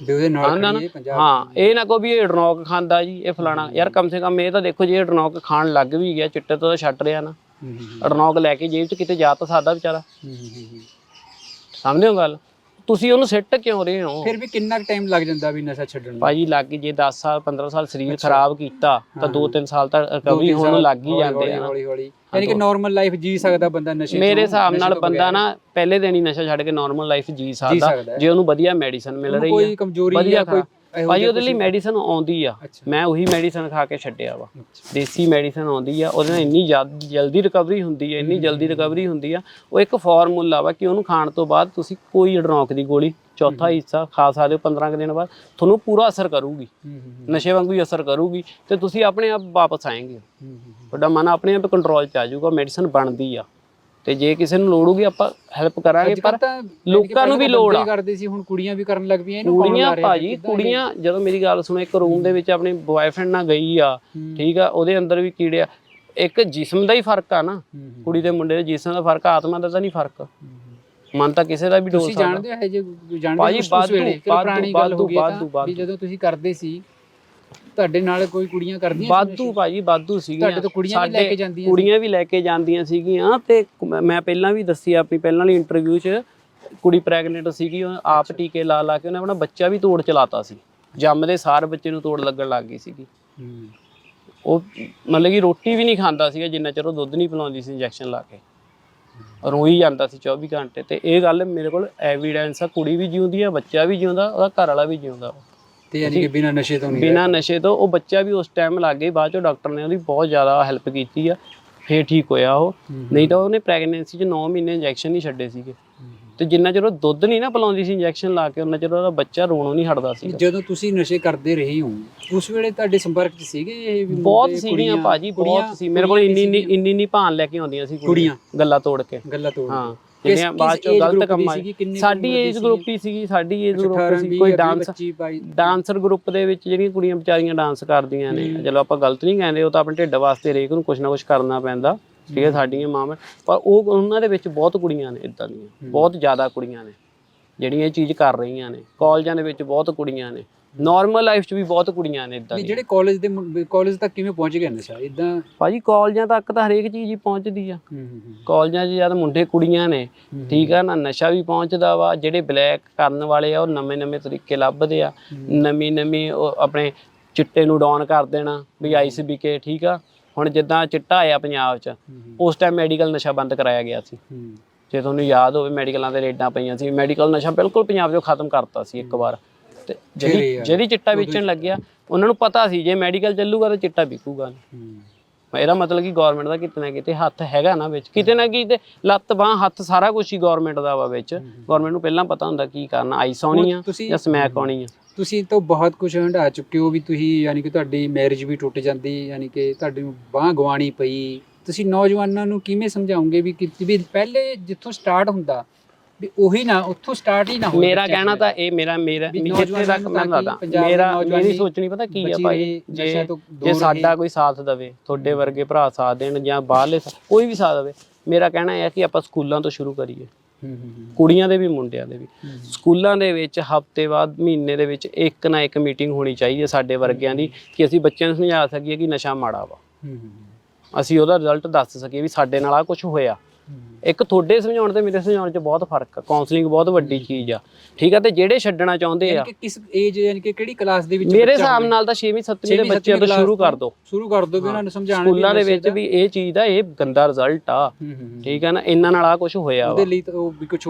ਵੀ ਉਹਦੇ ਨਾਲ ਖੜੀਏ ਪੰਜਾਬ ਹਾਂ ਇਹ ਨਾ ਕੋ ਵੀ ਇਹ ਡਰਨੌਕ ਖਾਂਦਾ ਜੀ ਇਹ ਫਲਾਣਾ। ਯਾਰ ਕਮ ਸੇ ਕਮ ਇਹ ਤਾਂ ਦੇਖੋ ਜੇ ਡਰਨੌਕ ਖਾਣ ਲੱਗ ਵੀ ਗਿਆ ਚਿੱਟੇ ਤੋਂ ਤਾਂ ਛੱਡ ਰਿਹਾ ਨਾ। ਡਰਨੌਕ ਲੈ ਕੇ ਜੇਬ 'ਚ ਕਿਤੇ ਜਾ ਤਾਂ ਸਕਦਾ ਵਿਚਾਰਾ। ਸਮਝਦੇ ਹੋ ਗੱਲ? ਤੁਸੀਂ ਉਹਨੂੰ ਸਿੱਟ ਕਿਉਂ ਰਹੇ ਹੋ? ਫਿਰ ਵੀ ਕਿੰਨਾ ਟਾਈਮ ਲੱਗ ਜਾਂਦਾ ਵੀ ਨਸ਼ਾ ਛੱਡਣ ਨੂੰ? ਭਾਜੀ ਲੱਗ ਜੇ 10 ਸਾਲ 15 ਸਾਲ ਸਰੀਰ ਖਰਾਬ ਕੀਤਾ ਤਾਂ 2-3 ਸਾਲ ਤੱਕ ਰਿਕਵਰੀ ਹੋਣ ਨੂੰ ਲੱਗ ਹੀ ਜਾਂਦੇ ਆ। ਹੌਲੀ ਹੌਲੀ ਯਾਨੀ ਕਿ ਨਾਰਮਲ ਲਾਈਫ ਜੀ ਸਕਦਾ ਬੰਦਾ ਨਸ਼ੇ ਮੇਰੇ ਤੋਂ- ਹਿਸਾਬ ਨਾਲ ਤੋਂ ਬੰਦਾ ਨਾ ਪਹਿਲੇ ਦਿਨ ਹੀ ਨਸ਼ਾ ਛੱਡ ਕੇ ਨਾਰਮਲ ਲਾਈਫ ਜੀ ਸਕਦਾ। ਜੇ ਉਹਨੂੰ ਵਧੀਆ ਮੈਡੀਸਨ ਮਿਲ ਰਹੀ ਕੋਈ ਹੈ ਕਮਜ਼ੋਰੀ ਵਧੀਆ ਜਾਂ ਕੋਈ ਜਿਹਾ ਉਹਦੇ ਲਈ ਮੈਡੀਸਨ ਆਉਂਦੀ ਆ। ਮੈਂ ਉਹੀ ਮੈਡੀਸਨ ਖਾ ਕੇ ਛੱਡਿਆ ਵਾ। ਦੇਸੀ ਮੈਡੀਸਨ ਆਉਂਦੀ ਆ ਉਹਦੇ ਨਾਲ ਇੰਨੀ ਜਲਦੀ ਰਿਕਵਰੀ ਹੁੰਦੀ ਹੈ ਇੰਨੀ ਜਲਦੀ ਰਿਕਵਰੀ ਹੁੰਦੀ ਆ। ਉਹ ਇੱਕ ਫਾਰਮੂਲਾ ਵਾ ਕਿ ਉਹਨੂੰ ਖਾਣ ਤੋਂ ਬਾਅਦ ਤੁਸੀਂ ਕੋਈ ਅਡਰੌਕ ਦੀ ਗੋਲੀ ਚੌਥਾ ਹਿੱਸਾ ਖਾ ਸਕਦੇ ਹੋ 15 ਕੁ ਦਿਨ ਬਾਅਦ। ਤੁਹਾਨੂੰ ਪੂਰਾ ਅਸਰ ਕਰੂਗੀ। ਨਸ਼ੇ ਵਾਂਗੂ ਹੀ ਅਸਰ ਕਰੂਗੀ ਤੇ ਤੁਸੀਂ ਆਪਣੇ ਆਪ ਵਾਪਸ ਆਏਂਗੇ। ਤੁਹਾਡਾ ਮਨ ਆਪਣੇ ਆਪ ਕੰਟਰੋਲ ਚ ਆ ਜਾਊਗਾ ਮੈਡੀਸਨ ਬਣਦੀ ਆ। ਤੇ ਜੇ ਕਿਸੇ ਨੂੰ ਲੋੜ ਹੋਊਗੀ ਆਪਾਂ ਹੈਲਪ ਕਰਾਂਗੇ ਪਰ ਲੋਕਾਂ ਨੂੰ ਵੀ ਲੋੜ ਆ। ਕਰਦੇ ਸੀ ਹੁਣ ਕੁੜੀਆਂ ਵੀ ਕਰਨ ਲੱਗ ਪਈਆਂ ਇਹਨੂੰ ਕੁੜੀਆਂ ਭਾਜੀ? ਕੁੜੀਆਂ ਜਦੋਂ ਮੇਰੀ ਗੱਲ ਸੁਣੋ ਇੱਕ ਰੂਮ ਦੇ ਵਿੱਚ ਆਪਣੇ ਬॉयਫ੍ਰੈਂਡ ਨਾਲ ਗਈ ਆ ਠੀਕ ਆ ਉਹਦੇ ਅੰਦਰ ਵੀ ਕੀੜੇ ਆ। ਇੱਕ ਜਿਸਮ ਦਾ ਹੀ ਫ਼ਰਕ ਆ ਨਾ ਕੁੜੀ ਦੇ ਮੁੰਡੇ ਦੇ ਜਿਸਮ ਦਾ ਫ਼ਰਕ ਆ, ਆਤਮਾ ਦਾ ਤਾਂ ਨਹੀਂ ਫ਼ਰਕ। ਮਨ ਤਾਂ ਕਿਸੇ ਦਾ ਵੀ ਡੋਲ ਤੁਸੀਂ ਜਾਣਦੇ ਹੋ ਇਹ ਜੇ ਜਾਣਦੇ ਹੋ ਉਸ ਵੇਲੇ ਪੁਰਾਣੀ ਗੱਲ ਹੋ ਗਈ ਤਾਂ। ਜਦੋਂ ਤੁਸੀਂ ਕਰਦੇ ਸੀ ਤੁਹਾਡੇ ਨਾਲ ਕੋਈ ਕੁੜੀਆਂ ਕਰਦੀਆਂ ਵਾਧੂ? ਭਾਜੀ ਵਾਧੂ ਸੀਗੀਆਂ। ਤੁਹਾਡੇ ਤੋਂ ਕੁੜੀਆਂ ਵੀ ਲੈ ਕੇ ਜਾਂਦੀਆਂ? ਕੁੜੀਆਂ ਵੀ ਲੈ ਕੇ ਜਾਂਦੀਆਂ ਸੀਗੀਆਂ ਤੇ ਮੈਂ ਪਹਿਲਾਂ ਵੀ ਦੱਸੀ ਆਪਣੀ ਪਹਿਲਾਂ ਵਾਲੀ ਇੰਟਰਵਿਊ 'ਚ ਕੁੜੀ ਪ੍ਰੈਗਨੈਂਟ ਸੀਗੀ ਉਹ ਆਪ ਟੀਕੇ ਲਾ ਲਾ ਕੇ ਉਹਨੇ ਆਪਣਾ ਬੱਚਾ ਵੀ ਤੋੜ ਚਲਾਤਾ ਸੀ। ਜੰਮਦੇ ਸਾਰ ਬੱਚੇ ਨੂੰ ਤੋੜ ਲੱਗਣ ਲੱਗ ਗਈ ਸੀਗੀ। ਉਹ ਮਤਲਬ ਕਿ ਰੋਟੀ ਵੀ ਨਹੀਂ ਖਾਂਦਾ ਸੀਗਾ ਜਿੰਨਾ ਚਿਰ ਉਹ ਦੁੱਧ ਨਹੀਂ ਪਿਲਾਉਂਦੀ ਸੀ ਇੰਜੈਕਸ਼ਨ ਲਾ ਕੇ। ਰੋਈ ਜਾਂਦਾ ਸੀ 24 ਘੰਟੇ ਤੇ ਇਹ ਗੱਲ ਮੇਰੇ ਕੋਲ ਐਵੀਡੈਂਸ ਆ ਕੁੜੀ ਵੀ ਜਿਉਂਦੀ ਆ ਬੱਚਾ ਵੀ ਜਿਉਂਦਾ ਉਹਦਾ ਘਰ ਵਾਲਾ ਵੀ ਜਿਉਂਦਾ। ਤੇ ਯਾਨੀ ਕਿ ਬਿਨਾਂ ਨਸ਼ੇ ਤੋਂ ਨਹੀਂ ਬਿਨਾਂ ਨਸ਼ੇ ਤੋਂ ਉਹ ਬੱਚਾ ਵੀ ਉਸ ਟਾਈਮ ਲੱਗ ਗਈ ਬਾਅਦ ਚੋਂ ਡਾਕਟਰ ਨੇ ਉਹਦੀ ਬਹੁਤ ਜ਼ਿਆਦਾ ਹੈਲਪ ਕੀਤੀ ਆ ਫੇਰ ਠੀਕ ਹੋਇਆ ਉਹ। ਹੂੰ, ਨਹੀਂ ਤਾਂ ਉਹਨੇ ਪ੍ਰੈਗਨੈਂਸੀ 'ਚ 9 ਮਹੀਨੇ ਇੰਜੈਕਸ਼ਨ ਨਹੀਂ ਛੱਡੇ ਸੀਗੇ। ਤੇ ਜਿੰਨਾ ਚਿਰ ਉਹ ਦੁੱਧ ਨਹੀਂ ਨਾ ਪਿਲਾਉਂਦੀ ਸੀ ਇੰਜੈਕਸ਼ਨ ਲਾ ਕੇ ਉਹਨਾਂ ਚਿਰ ਉਹਦਾ ਬੱਚਾ ਰੋਣੋਂ ਨਹੀਂ ਹਟਦਾ ਸੀ ਜਦੋਂ ਤੁਸੀਂ ਨਸ਼ੇ ਕਰਦੇ ਰਹੇ ਹੋ ਉਸ ਵੇਲੇ ਤੁਹਾਡੇ ਸੰਪਰਕ 'ਚ ਸੀਗੇ ਇਹ ਵੀ ਬਹੁਤ ਸੀਗੀਆਂ ਭਾਜੀ ਬਹੁਤ ਸੀ। ਮੇਰੇ ਕੋਲ ਇੰਨੀ ਇੰਨੀ ਇੰਨੀ ਭਾਨ ਲੈ ਕੇ ਆਉਂਦੀਆਂ ਸੀ ਕੁੜੀਆਂ। ਗੱਲਾਂ ਤੋੜ ਕੇ। ਗੱਲਾਂ ਤੋੜ ਹਾਂ। ਜਿਹੜੀਆਂ ਬਾਅਦ ਚੋਂ ਗਲਤ ਕੰਮ? ਆਏ ਸਾਡੀ ਏਜ? ਗਰੁੱਪ ਹੀ ਸੀਗੀ? ਸਾਡੀ ਏਜ ਗਰੁੱਪ 18 ਸੀ 20 ਕੋਈ ਡਾਂਸ 25 22 ਡਾਂਸਰ ਗਰੁੱਪ ਦੇ ਵਿੱਚ ਜਿਹੜੀਆਂ ਕੁੜੀਆਂ ਵਿਚਾਰੀਆਂ ਡਾਂਸ ਕਰਦੀਆਂ ਨੇ। ਚਲੋ ਆਪਾਂ ਗਲਤ ਨਹੀਂ ਕਹਿੰਦੇ ਉਹ ਤਾਂ ਆਪਣੇ ਢਿੱਡ ਵਾਸਤੇ ਰੇਕ ਨੂੰ ਕੁਝ ਨਾ ਕੁਝ ਕਰਨਾ ਪੈਂਦਾ। ਠੀਕ ਹੈ ਸਾਡੀਆਂ ਮਾਵਾਂ। ਪਰ ਉਹ ਉਹਨਾਂ ਦੇ ਵਿੱਚ ਬਹੁਤ ਕੁੜੀਆਂ ਨੇ ਇਦਾਂ ਦੀਆਂ। ਬਹੁਤ ਜ਼ਿਆਦਾ ਕੁੜੀਆਂ ਨੇ ਜਿਹੜੀਆਂ ਇਹ ਚੀਜ਼ ਕਰ ਰਹੀਆਂ ਨੇ। ਕਾਲਜਾਂ ਦੇ ਵਿੱਚ ਬਹੁਤ ਕੁੜੀਆਂ ਨੇ। ਨਾਰਮਲ ਲਾਈਫ 'ਚ ਵੀ ਬਹੁਤ ਕੁੜੀਆਂ ਨੇ ਇਦਾਂ ਦੀਆਂ। ਜਿਹੜੇ ਕਾਲਜ ਦੇ ਕਾਲਜ ਤੱਕ ਕਿਵੇਂ ਪਹੁੰਚ ਗਏ ਨਸ਼ਾ ਇਦਾਂ ਭਾਜੀ ਕਾਲਜਾਂ ਤੱਕ ਤਾਂ ਹਰੇਕ ਚੀਜ਼ ਹੀ ਪਹੁੰਚਦੀ ਆ। ਕਾਲਜਾਂ 'ਚ ਜਦ ਮੁੰਡੇ ਕੁੜੀਆਂ ਨੇ ਠੀਕ ਆ ਨਾ ਨਸ਼ਾ ਵੀ ਪਹੁੰਚਦਾ ਵਾ ਜਿਹੜੇ ਬਲੈਕ ਕਰਨ ਵਾਲੇ ਆ ਉਹ ਨਵੇਂ ਨਵੇਂ ਤਰੀਕੇ ਲੱਭਦੇ ਆ। ਨਵੀਂ ਨਵੀਂ ਉਹ ਆਪਣੇ ਚਿੱਟੇ ਨੂੰ ਡਾਊਨ ਕਰ ਦੇਣਾ ਵੀ ਆਈਸ ਕੇ ਠੀਕ ਆ। ਹੁਣ ਜਿੱਦਾਂ ਚਿੱਟਾ ਆਇਆ ਪੰਜਾਬ 'ਚ ਉਸ ਟਾਈਮ ਮੈਡੀਕਲ ਨਸ਼ਾ ਬੰਦ ਕਰਾਇਆ ਗਿਆ ਸੀ। ਜੇ ਤੁਹਾਨੂੰ ਯਾਦ ਹੋਵੇ ਮੈਡੀਕਲਾਂ ਦੇ ਰੇਡਾਂ ਪਈਆਂ ਸੀ। ਮੈਡੀਕਲ ਨਸ਼ਾ ਬਿਲਕੁਲ ਪੰਜਾਬ 'ਚੋਂ ਖਤਮ ਕਰਤਾ ਸੀ ਇੱਕ ਵਾਰ। ਤੇ ਜਿਹੜੇ ਜਿਹੜੀ ਚਿੱਟਾ ਵੇਚਣ ਲੱਗਿਆ ਉਹਨਾਂ ਨੂੰ ਪਤਾ ਸੀ ਜੇ ਮੈਡੀਕਲ ਚੱਲੂਗਾ ਤਾਂ ਚਿੱਟਾ ਵਿਕੂਗਾ ਇਹਦਾ ਮਤਲਬ ਕਿ ਗਵਰਨਮੈਂਟ ਦਾ ਕਿਤੇ ਨਾ ਕਿਤੇ ਹੱਥ ਹੈਗਾ ਨਾ ਵਿੱਚ। ਕਿਤੇ ਨਾ ਕਿਤੇ ਲੱਤ ਬਾਹ ਹੱਥ ਸਾਰਾ ਕੁਝ ਹੀ ਗਵਰਨਮੈਂਟ ਦਾ ਵਾ ਵਿੱਚ। ਗਵਰਨਮੈਂਟ ਨੂੰ ਪਹਿਲਾਂ ਪਤਾ ਹੁੰਦਾ ਕੀ ਕਰਨਾ ਆਈਸ ਆਉਣੀ ਆ ਜਾਂ ਸਮੈਕ ਆਉਣੀ ਆ। ਤੁਸੀਂ ਤਾਂ ਬਹੁਤ ਕੁਝ ਹੰਢਾ ਚੁੱਕੇ ਹੋ ਵੀ ਤੁਸੀਂ ਯਾਨੀ ਕਿ ਤੁਹਾਡੀ ਮੈਰਿਜ ਵੀ ਟੁੱਟ ਜਾਂਦੀ ਯਾਨੀ ਕਿ ਤੁਹਾਡੀ ਬਾਹ ਗਵਾਣੀ ਪਈ। ਤੁਸੀਂ ਨੌਜਵਾਨਾਂ ਨੂੰ ਕਿਵੇਂ ਸਮਝਾਓਗੇ ਵੀ ਕਿ ਵੀ ਪਹਿਲੇ ਜਿੱਥੋਂ ਸਟਾਰਟ ਹੁੰਦਾ ਵੀ ਉਹੀ ਨਾ ਉੱਥੋਂ ਸਟਾਰਟ ਹੀ ਨਾ ਹੋਵੇ ਮੇਰਾ ਕਹਿਣਾ। ਤਾਂ ਇਹ ਮੇਰਾ ਮੇਰਾ ਜਿੱਥੇ ਤੱਕ ਮੈਂ ਦੱਸਦਾ ਮੇਰਾ ਮੇਰੀ ਸੋਚਣੀ ਪਤਾ ਕੀ ਆ ਭਾਈ? ਜੇ ਜੇ ਸਾਡਾ ਕੋਈ ਸਾਥ ਦੇਵੇ ਤੁਹਾਡੇ ਵਰਗੇ ਭਰਾ ਸਾਥ ਦੇਣ ਜਾਂ ਬਾਹਰਲੇ ਕੋਈ ਵੀ ਸਾਥ ਦੇਵੇ ਮੇਰਾ ਕਹਿਣਾ ਇਹ ਹੈ ਕਿ ਆਪਾਂ ਸਕੂਲਾਂ ਤੋਂ ਸ਼ੁਰੂ ਕਰੀਏ। ਕੁੜੀਆਂ ਦੇ ਵੀ ਮੁੰਡਿਆਂ ਦੇ ਵੀ। ਸਕੂਲਾਂ ਦੇ ਵਿੱਚ ਹਫ਼ਤੇ ਬਾਅਦ ਮਹੀਨੇ ਦੇ ਵਿੱਚ ਇੱਕ ਨਾ ਇੱਕ ਮੀਟਿੰਗ ਹੋਣੀ ਚਾਹੀਦੀ ਹੈ ਸਾਡੇ ਵਰਗਿਆਂ ਦੀ ਕਿ ਅਸੀਂ ਬੱਚਿਆਂ ਨੂੰ ਸਮਝਾ ਸਕੀਏ ਕਿ ਨਸ਼ਾ ਮਾੜਾ ਵਾ। ਅਸੀਂ ਉਹਦਾ ਰਿਜ਼ਲਟ ਦੱਸ ਸਕੀਏ ਵੀ ਸਾਡੇ ਨਾਲ ਆ ਕੁਝ ਹੋਇਆ। ਇੱਕ ਤੁਹਾਡੇ ਸਮਝਾਉਣ ਤੇ ਮੇਰੇ ਸਮਝਾਉਣ 'ਚ ਬਹੁਤ ਫ਼ਰਕ ਆ। ਕਾਉਂਸਲਿੰਗ ਬਹੁਤ ਵੱਡੀ ਚੀਜ਼ ਆ। ਠੀਕ ਆ? ਤੇ ਜਿਹੜੇ ਛੱਡਣਾ ਚਾਹੁੰਦੇ ਆ। ਕਿ ਕਿਸ ਏਜ ਯਾਨੀ ਕਿ ਕਿਹੜੀ ਕਲਾਸ ਦੇ ਵਿੱਚ ਮੇਰੇ ਹਿਸਾਬ? ਨਾਲ ਤਾਂ 6ਵੀਂ 7ਵੀਂ ਦੇ ਬੱਚਿਆਂ ਤੋਂ ਸ਼ੁਰੂ ਕਰ ਦਿਓ ਸ਼ੁਰੂ ਕਰ ਦੋ ਵੀ ਉਹਨਾਂ ਨੂੰ ਸਮਝਾਉਣਾ ਸਕੂਲਾਂ ਦੇ ਵਿੱਚ ਵੀ ਇਹ ਚੀਜ਼ ਦਾ ਇਹ ਗੰਦਾ ਰਿਜ਼ਲਟ ਆ। ਠੀਕ ਆ ਨਾ? ਇਹਨਾਂ ਨਾਲ ਆ ਕੁਝ ਹੋਇਆ ਉਹਦੇ ਲਈ ਤਾਂ ਉਹ ਵੀ ਕੁਝ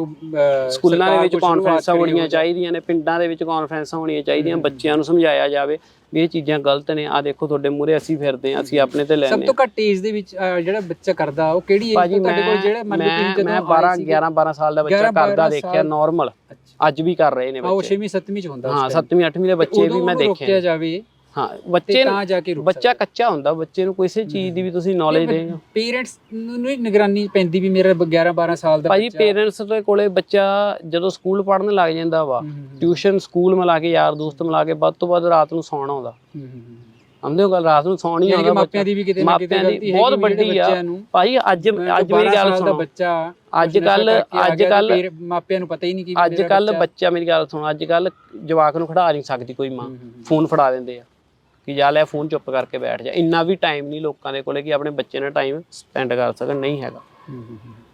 ਸਕੂਲਾਂ ਦੇ ਵਿੱਚ ਕਾਨਫਰੰਸਾਂ ਹੋਣੀਆਂ ਚਾਹੀਦੀਆਂ ਨੇ ਪਿੰਡਾਂ ਦੇ ਵਿੱਚ ਕਾਨਫਰੰਸਾਂ ਹੋਣੀਆਂ ਚਾਹੀਦੀਆਂ ਬੱਚਿਆਂ ਨੂੰ ਸਮਝਾਇਆ ਜਾਵੇ। ਵੀ ਇਹ ਚੀਜ਼ਾਂ ਗਲਤ ਨੇ ਆ ਦੇਖੋ ਤੁਹਾਡੇ ਮੂਰੇ ਅਸੀਂ ਫਿਰਦੇ ਆ ਅਸੀਂ ਆਪਣੇ ਤੇ ਸਭ ਲੈਨੇ ਤੋਂ ਘੱਟ ਏਜ ਦੇ ਵਿੱਚ ਅਹ, ਜਿਹੜਾ ਬੱਚਾ ਕਰਦਾ ਉਹ ਕਿਹੜੀ ਏਜ ਭਾਜੀ ਤੁਹਾਡੇ ਕੋਲ ਜਿਹੜਾ ਮੈਂ ਮੰਨ ਲਓ ਕਿ ਮੈਂ ਜਦੋਂ 12 ਆਏ ਸੀਗੇ- 11 12 ਸਾਲ ਦਾ ਬੱਚਾ 11 ਕਰਦਾ 12 ਦੇਖਿਆ ਸਾਲ। ਨਾਰਮਲ ਅੱਛਾ। ਅੱਜ ਵੀ ਕਰ ਰਹੇ ਨੇ ਹਾਂ ਉਹ ਬੱਚੇ। 6ਵੀਂ 7ਵੀਂ ਚ ਹੁੰਦਾ ਹਾਂ ਉਸ time। 7ਵੀਂ 8ਵੀਂ ਦੇ ਬੱਚੇ ਵੀ ਮੈਂ ਉਹਨੂੰ ਦੇਖੇ ਰੋਕਿਆ ਜਾਵੇ ਹਾਂ ਬੱਚੇ ਨੂੰ ਤਾਂ ਜਾ ਕੇ ਰੁਕ ਬੱਚਾ ਕੱਚਾ ਹੁੰਦਾ ਬੱਚੇ ਨੂੰ ਕਿਸੇ ਚੀਜ਼ ਦੀ ਵੀ ਤੁਸੀਂ ਨੌਲੇਜ ਦੇਗੇ ਪੇਰੈਂਟਸ ਨੂੰ ਹੀ ਨਿਗਰਾਨੀ ਪੈਂਦੀ ਵੀ ਮੇਰਾ 11 12 ਸਾਲ ਦਾ ਭਾਜੀ ਪੇਰੈਂਟਸ ਦੇ ਕੋਲੇ ਬੱਚਾ ਜਦੋਂ ਸਕੂਲ ਪੜ੍ਹਨ ਲੱਗ ਜਾਂਦਾ ਵਾ ਹੂੰ, ਹੂੰ, ਟਿਊਸ਼ਨ ਸਕੂਲ ਮਿਲਾ ਕੇ ਯਾਰ ਦੋਸਤ ਮਿਲਾ ਕੇ ਵੱਧ ਤੋਂ ਵੱਧ ਰਾਤ ਨੂੰ ਸੌਣ ਆਉਂਦਾ। ਹੂੰ, ਹੂੰ, ਹੂੰ। ਸਮਝਦੇ ਹੋ ਗੱਲ? ਰਾਤ ਨੂੰ ਸੌਣ ਹੀ ਆਉਂਦਾ ਮਾਪਿਆਂ ਦੀ ਵੀ ਕਿਤੇ ਨਾ ਕਿਤੇ ਦੀ ਗਲਤੀ ਬਹੁਤ ਵੀ ਜਿਹੜੇ ਵੱਡੀ ਆ। ਭਾਈ ਅੱਜ ਅੱਜ ਮੇਰੀ ਗੱਲ ਦਾ ਸੁਣੋ। ਬੱਚਾ ਅੱਜ ਕੱਲ ਅੱਜ ਕੱਲ ਮਾਪਿਆਂ ਨੂੰ ਪਤਾ ਹੀ ਨਹੀਂ ਕਿ ਅੱਜ ਕੱਲ ਬੱਚਾ। ਮੇਰੀ ਗੱਲ ਸੁਣੋ ਅੱਜ ਕੱਲ ਜਵਾਕ ਨੂੰ ਖੜਾ ਨਹੀਂ ਸਕਦੀ ਕੋਈ ਮਾਂ। ਫੋਨ ਫੜਾ ਦਿੰਦੇ ਆ। ਕਿ ਜਾ ਲੈ ਫੋਨ ਚੁੱਪ ਕਰਕੇ ਬੈਠ ਜਾ। ਇੰਨਾ ਵੀ ਟਾਈਮ ਨਹੀਂ ਲੋਕਾਂ ਦੇ ਕੋਲੇ ਕਿ ਆਪਣੇ ਬੱਚੇ ਨਾਲ ਟਾਈਮ ਸਪੈਂਡ ਕਰ ਸਕਣ ਨਹੀਂ ਹੈਗਾ।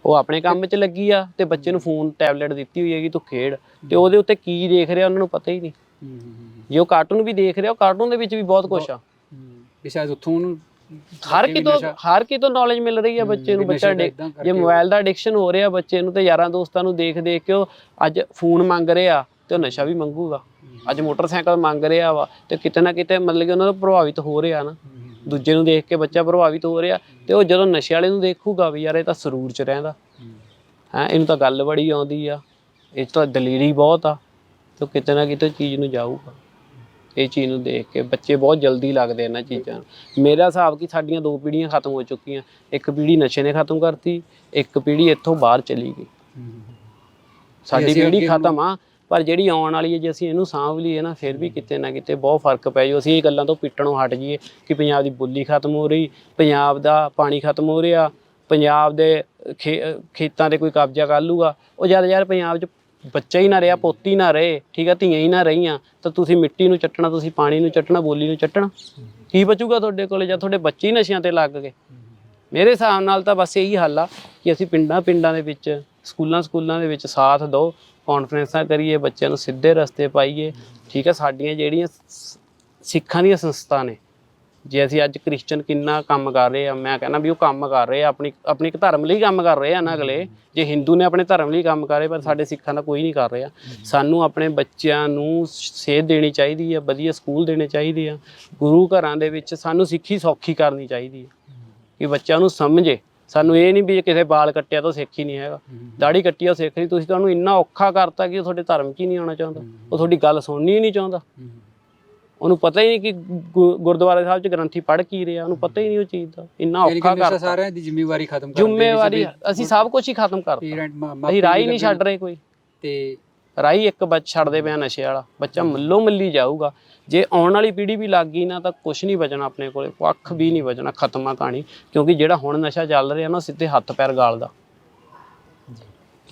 ਉਹ ਆਪਣੇ ਕੰਮ 'ਚ ਲੱਗੀ ਆ ਤੇ ਬੱਚੇ ਨੂੰ ਫੋਨ ਟੈਬਲੇਟ ਦਿੱਤੀ ਹੋਈ ਹੈਗੀ ਤੂੰ ਖੇਡ। ਤੇ ਉਹਦੇ ਉੱਤੇ ਕੀ ਦੇਖ ਰਿਹਾ ਉਹਨਾਂ ਨੂੰ ਪਤਾ ਹੀ ਨਹੀਂ। ਜੇ ਉਹ ਕਾਰਟੂਨ ਵੀ ਦੇਖ ਰਿਹਾ ਉਹ ਕਾਰਟੂਨ ਦੇ ਵਿੱਚ ਵੀ ਬਹੁਤ ਕੁਝ ਆ। ਵੀ ਸ਼ਾਇਦ ਉੱਥੋਂ ਉਹਨੂੰ ਹਰ ਕਿਤੋਂ ਹਰ ਕਿਤੋਂ ਨੌਲੇਜ ਮਿਲ ਰਹੀ ਹੈ ਬੱਚੇ ਨੂੰ। ਬੱਚਾ ਜੇ ਮੋਬਾਈਲ ਦਾ ਐਡਿਕਸ਼ਨ ਹੋ ਰਿਹਾ ਬੱਚੇ ਨੂੰ ਤੇ ਯਾਰਾਂ ਦੋਸਤਾਂ ਨੂੰ ਦੇਖ ਦੇਖ ਕੇ ਉਹ ਅੱਜ ਫੋਨ ਮੰਗ ਰਿਹਾ ਤੇ ਉਹ ਨਸ਼ਾ ਵੀ ਮੰਗੂਗਾ। ਅੱਜ ਮੋਟਰਸਾਈਕਲ ਮੰਗ ਰਿਹਾ ਵਾ ਤੇ ਕਿਤੇ ਨਾ ਕਿਤੇ ਮਤਲਬ ਕਿ ਉਹਨਾਂ ਤੋਂ ਪ੍ਰਭਾਵਿਤ ਹੋ ਰਿਹਾ ਨਾ। ਦੂਜੇ ਨੂੰ ਦੇਖ ਕੇ ਬੱਚਾ ਪ੍ਰਭਾਵਿਤ ਹੋ ਰਿਹਾ ਤੇ ਉਹ ਜਦੋਂ ਨਸ਼ੇ ਵਾਲੇ ਨੂੰ ਦੇਖੂਗਾ ਵੀ ਯਾਰ ਇਹ ਤਾਂ ਸਰੂਰ 'ਚ ਰਹਿੰਦਾ। ਹੈ ਇਹਨੂੰ ਤਾਂ ਗੱਲ ਬੜੀ ਆਉਂਦੀ ਆ। ਇਹ ਤਾਂ ਦਲੇਰੀ ਬਹੁਤ ਆ। ਤੇ ਕਿਤੇ ਨਾ ਕਿਤੇ ਚੀਜ਼ ਨੂੰ ਜਾਊਗਾ। ਇਹ ਚੀਜ਼ ਨੂੰ ਦੇਖ ਕੇ ਬੱਚੇ ਬਹੁਤ ਜਲਦੀ ਲੱਗਦੇ ਇਹਨਾਂ ਚੀਜ਼ਾਂ ਨੂੰ। ਮੇਰਾ ਹਿਸਾਬ ਕਿ ਸਾਡੀਆਂ ਦੋ ਪੀੜ੍ਹੀਆਂ ਖਤਮ ਹੋ ਚੁੱਕੀਆਂ। ਇੱਕ ਪੀੜ੍ਹੀ ਨਸ਼ੇ ਨੇ ਖਤਮ ਕਰਤੀ ਇੱਕ ਪੀੜ੍ਹੀ ਇੱਥੋਂ ਬਾਹਰ ਚਲੀ ਗਈ। ਸਾਡੀ ਪੀੜ੍ਹੀ ਖਤਮ ਆ। ਪਰ ਜਿਹੜੀ ਆਉਣ ਵਾਲੀ ਹੈ ਜੇ ਅਸੀਂ ਇਹਨੂੰ ਸਾਂਭ ਲਈਏ ਨਾ ਫਿਰ ਵੀ ਕਿਤੇ ਨਾ ਕਿਤੇ ਬਹੁਤ ਫ਼ਰਕ ਪੈ ਜਾਊ। ਅਸੀਂ ਇਹ ਗੱਲਾਂ ਤੋਂ ਪਿੱਟਣੋਂ ਹਟ ਜਾਈਏ ਕਿ ਪੰਜਾਬ ਦੀ ਬੋਲੀ ਖਤਮ ਹੋ ਰਹੀ ਪੰਜਾਬ ਦਾ ਪਾਣੀ ਖਤਮ ਹੋ ਰਿਹਾ ਪੰਜਾਬ ਦੇ ਖੇਤਾਂ ਤੇ ਕੋਈ ਕਬਜ਼ਾ ਕਰ ਲੂਗਾ ਉਹ ਜਦ ਯਾਰ ਪੰਜਾਬ 'ਚ ਬੱਚਾ ਹੀ ਨਾ ਰਿਹਾ ਪੋਤੀ ਨਾ ਰਹੇ ਠੀਕ ਆ ਧੀਆਂ ਹੀ ਨਾ ਰਹੀਆਂ ਤਾਂ ਤੁਸੀਂ ਮਿੱਟੀ ਨੂੰ ਚੱਟਣਾ ਤੁਸੀਂ ਪਾਣੀ ਨੂੰ ਚੱਟਣਾ ਬੋਲੀ ਨੂੰ ਚੱਟਣਾ। ਕੀ ਬਚੂਗਾ ਤੁਹਾਡੇ ਕੋਲੇ ਜਦ ਤੁਹਾਡੇ ਬੱਚੇ ਹੀ ਨਸ਼ਿਆਂ ਤੇ ਲੱਗ ਗਏ? ਮੇਰੇ ਹਿਸਾਬ ਨਾਲ ਤਾਂ ਬਸ ਇਹੀ ਹੱਲ ਆ ਕਿ ਅਸੀਂ ਪਿੰਡਾਂ ਪਿੰਡਾਂ ਦੇ ਵਿੱਚ ਸਕੂਲਾਂ ਸਕੂਲਾਂ ਦੇ ਵਿੱਚ ਸਾਥ ਦਿਓ ਕਾਨਫਰੰਸਾਂ ਕਰੀਏ, ਬੱਚਿਆਂ ਨੂੰ ਸਿੱਧੇ ਰਸਤੇ ਪਾਈਏ। ਠੀਕ ਹੈ, ਸਾਡੀਆਂ ਜਿਹੜੀਆਂ ਸਿੱਖਾਂ ਦੀਆਂ ਸੰਸਥਾ ਨੇ। ਜੇ ਅਸੀਂ ਅੱਜ ਕ੍ਰਿਸਚੀਅਨ ਕਿੰਨਾ ਕੰਮ ਕਰ ਰਹੇ ਆ, ਮੈਂ ਕਹਿੰਦਾ ਵੀ ਉਹ ਕੰਮ ਕਰ ਰਹੇ ਆ, ਆਪਣੀ ਆਪਣੀ ਇੱਕ ਧਰਮ ਲਈ ਕੰਮ ਕਰ ਰਹੇ ਆ ਨਾ ਅਗਲੇ। ਜੇ ਹਿੰਦੂ ਨੇ ਆਪਣੇ ਧਰਮ ਲਈ ਕੰਮ ਕਰ ਰਹੇ ਪਰ ਸਾਡੇ ਸਿੱਖਾਂ ਦਾ ਕੋਈ ਨਹੀਂ ਕਰ ਰਿਹਾ। ਸਾਨੂੰ ਆਪਣੇ ਬੱਚਿਆਂ ਨੂੰ ਸੇਧ ਦੇਣੀ ਚਾਹੀਦੀ ਆ, ਵਧੀਆ ਸਕੂਲ ਦੇਣੇ ਚਾਹੀਦੇ ਆ। ਗੁਰੂ ਘਰਾਂ ਦੇ ਵਿੱਚ ਸਾਨੂੰ ਸਿੱਖੀ ਸੌਖੀ ਕਰਨੀ ਚਾਹੀਦੀ ਹੈ ਕਿ ਬੱਚਿਆਂ ਨੂੰ ਸਮਝੇ। ਸਾਨੂੰ ਇਹ ਨਹੀਂ ਵੀ ਕਿਸੇ ਬਾਲ ਕੱਟਿਆ ਤਾਂ ਸਿੱਖ ਹੀ ਨਹੀਂ ਹੈਗਾ। ਦਾੜੀ ਕੱਟੀ ਆ ਸਿੱਖ ਨਹੀਂ। ਤੁਸੀਂ ਤੁਹਾਨੂੰ ਇੰਨਾ ਔਖਾ ਕਰਤਾ ਕਿ ਉਹ ਤੁਹਾਡੇ ਧਰਮ 'ਚ ਹੀ ਨਹੀਂ ਆਉਣਾ ਚਾਹੁੰਦਾ। ਉਹ ਤੁਹਾਡੀ ਗੱਲ ਸੁਣਨੀ ਹੀ ਨਹੀਂ ਚਾਹੁੰਦਾ। ਉਹਨੂੰ ਪਤਾ ਹੀ ਨਹੀਂ ਕਿ ਗੁਰਦੁਆਰੇ ਸਾਹਿਬ 'ਚ ਗ੍ਰੰਥੀ ਪੜ੍ਹ ਕੀ ਰਿਹਾ। ਉਹਨੂੰ ਪਤਾ ਹੀ ਨਹੀਂ ਉਹ ਚੀਜ਼ ਦਾ। ਇੰਨਾ ਔਖਾ ਕਰਤਾ। ਸਾਰਿਆਂ ਦੀ ਜ਼ਿੰਮੇਵਾਰੀ ਖਤਮ ਕਰ ਜ਼ਿੰਮੇਵਾਰੀ ਅਸੀਂ ਸਭ ਕੁਝ ਹੀ ਖਤਮ ਕਰਤਾ। ਅਸੀਂ ਰਾਹ ਹੀ ਨਹੀਂ ਛੱਡ ਰਹੇ ਕੋਈ। ਤੇ ਰਾਈ ਇੱਕ ਬੱਚ ਛੱਡਦੇ ਪਿਆ ਨਸ਼ੇ ਵਾਲਾ ਬੱਚਾ ਮੱਲੋ ਮੱਲੀ ਜਾਊਗਾ। ਜੇ ਆਉਣ ਵਾਲੀ ਪੀੜ੍ਹੀ ਵੀ ਲੱਗ ਗਈ ਨਾ ਤਾਂ ਕੁਝ ਨਹੀਂ ਬਚਣਾ ਆਪਣੇ ਕੋਲੇ ਕੱਖ ਵੀ ਨਹੀਂ ਬਚਣਾ ਖਤਮ ਆ ਕਹਾਣੀ। ਕਿਉਂਕਿ ਜਿਹੜਾ ਹੁਣ ਨਸ਼ਾ ਚੱਲ ਰਿਹਾ ਨਾ ਸਿੱਧੇ ਹੱਥ ਪੈਰ ਗਾਲਦਾ।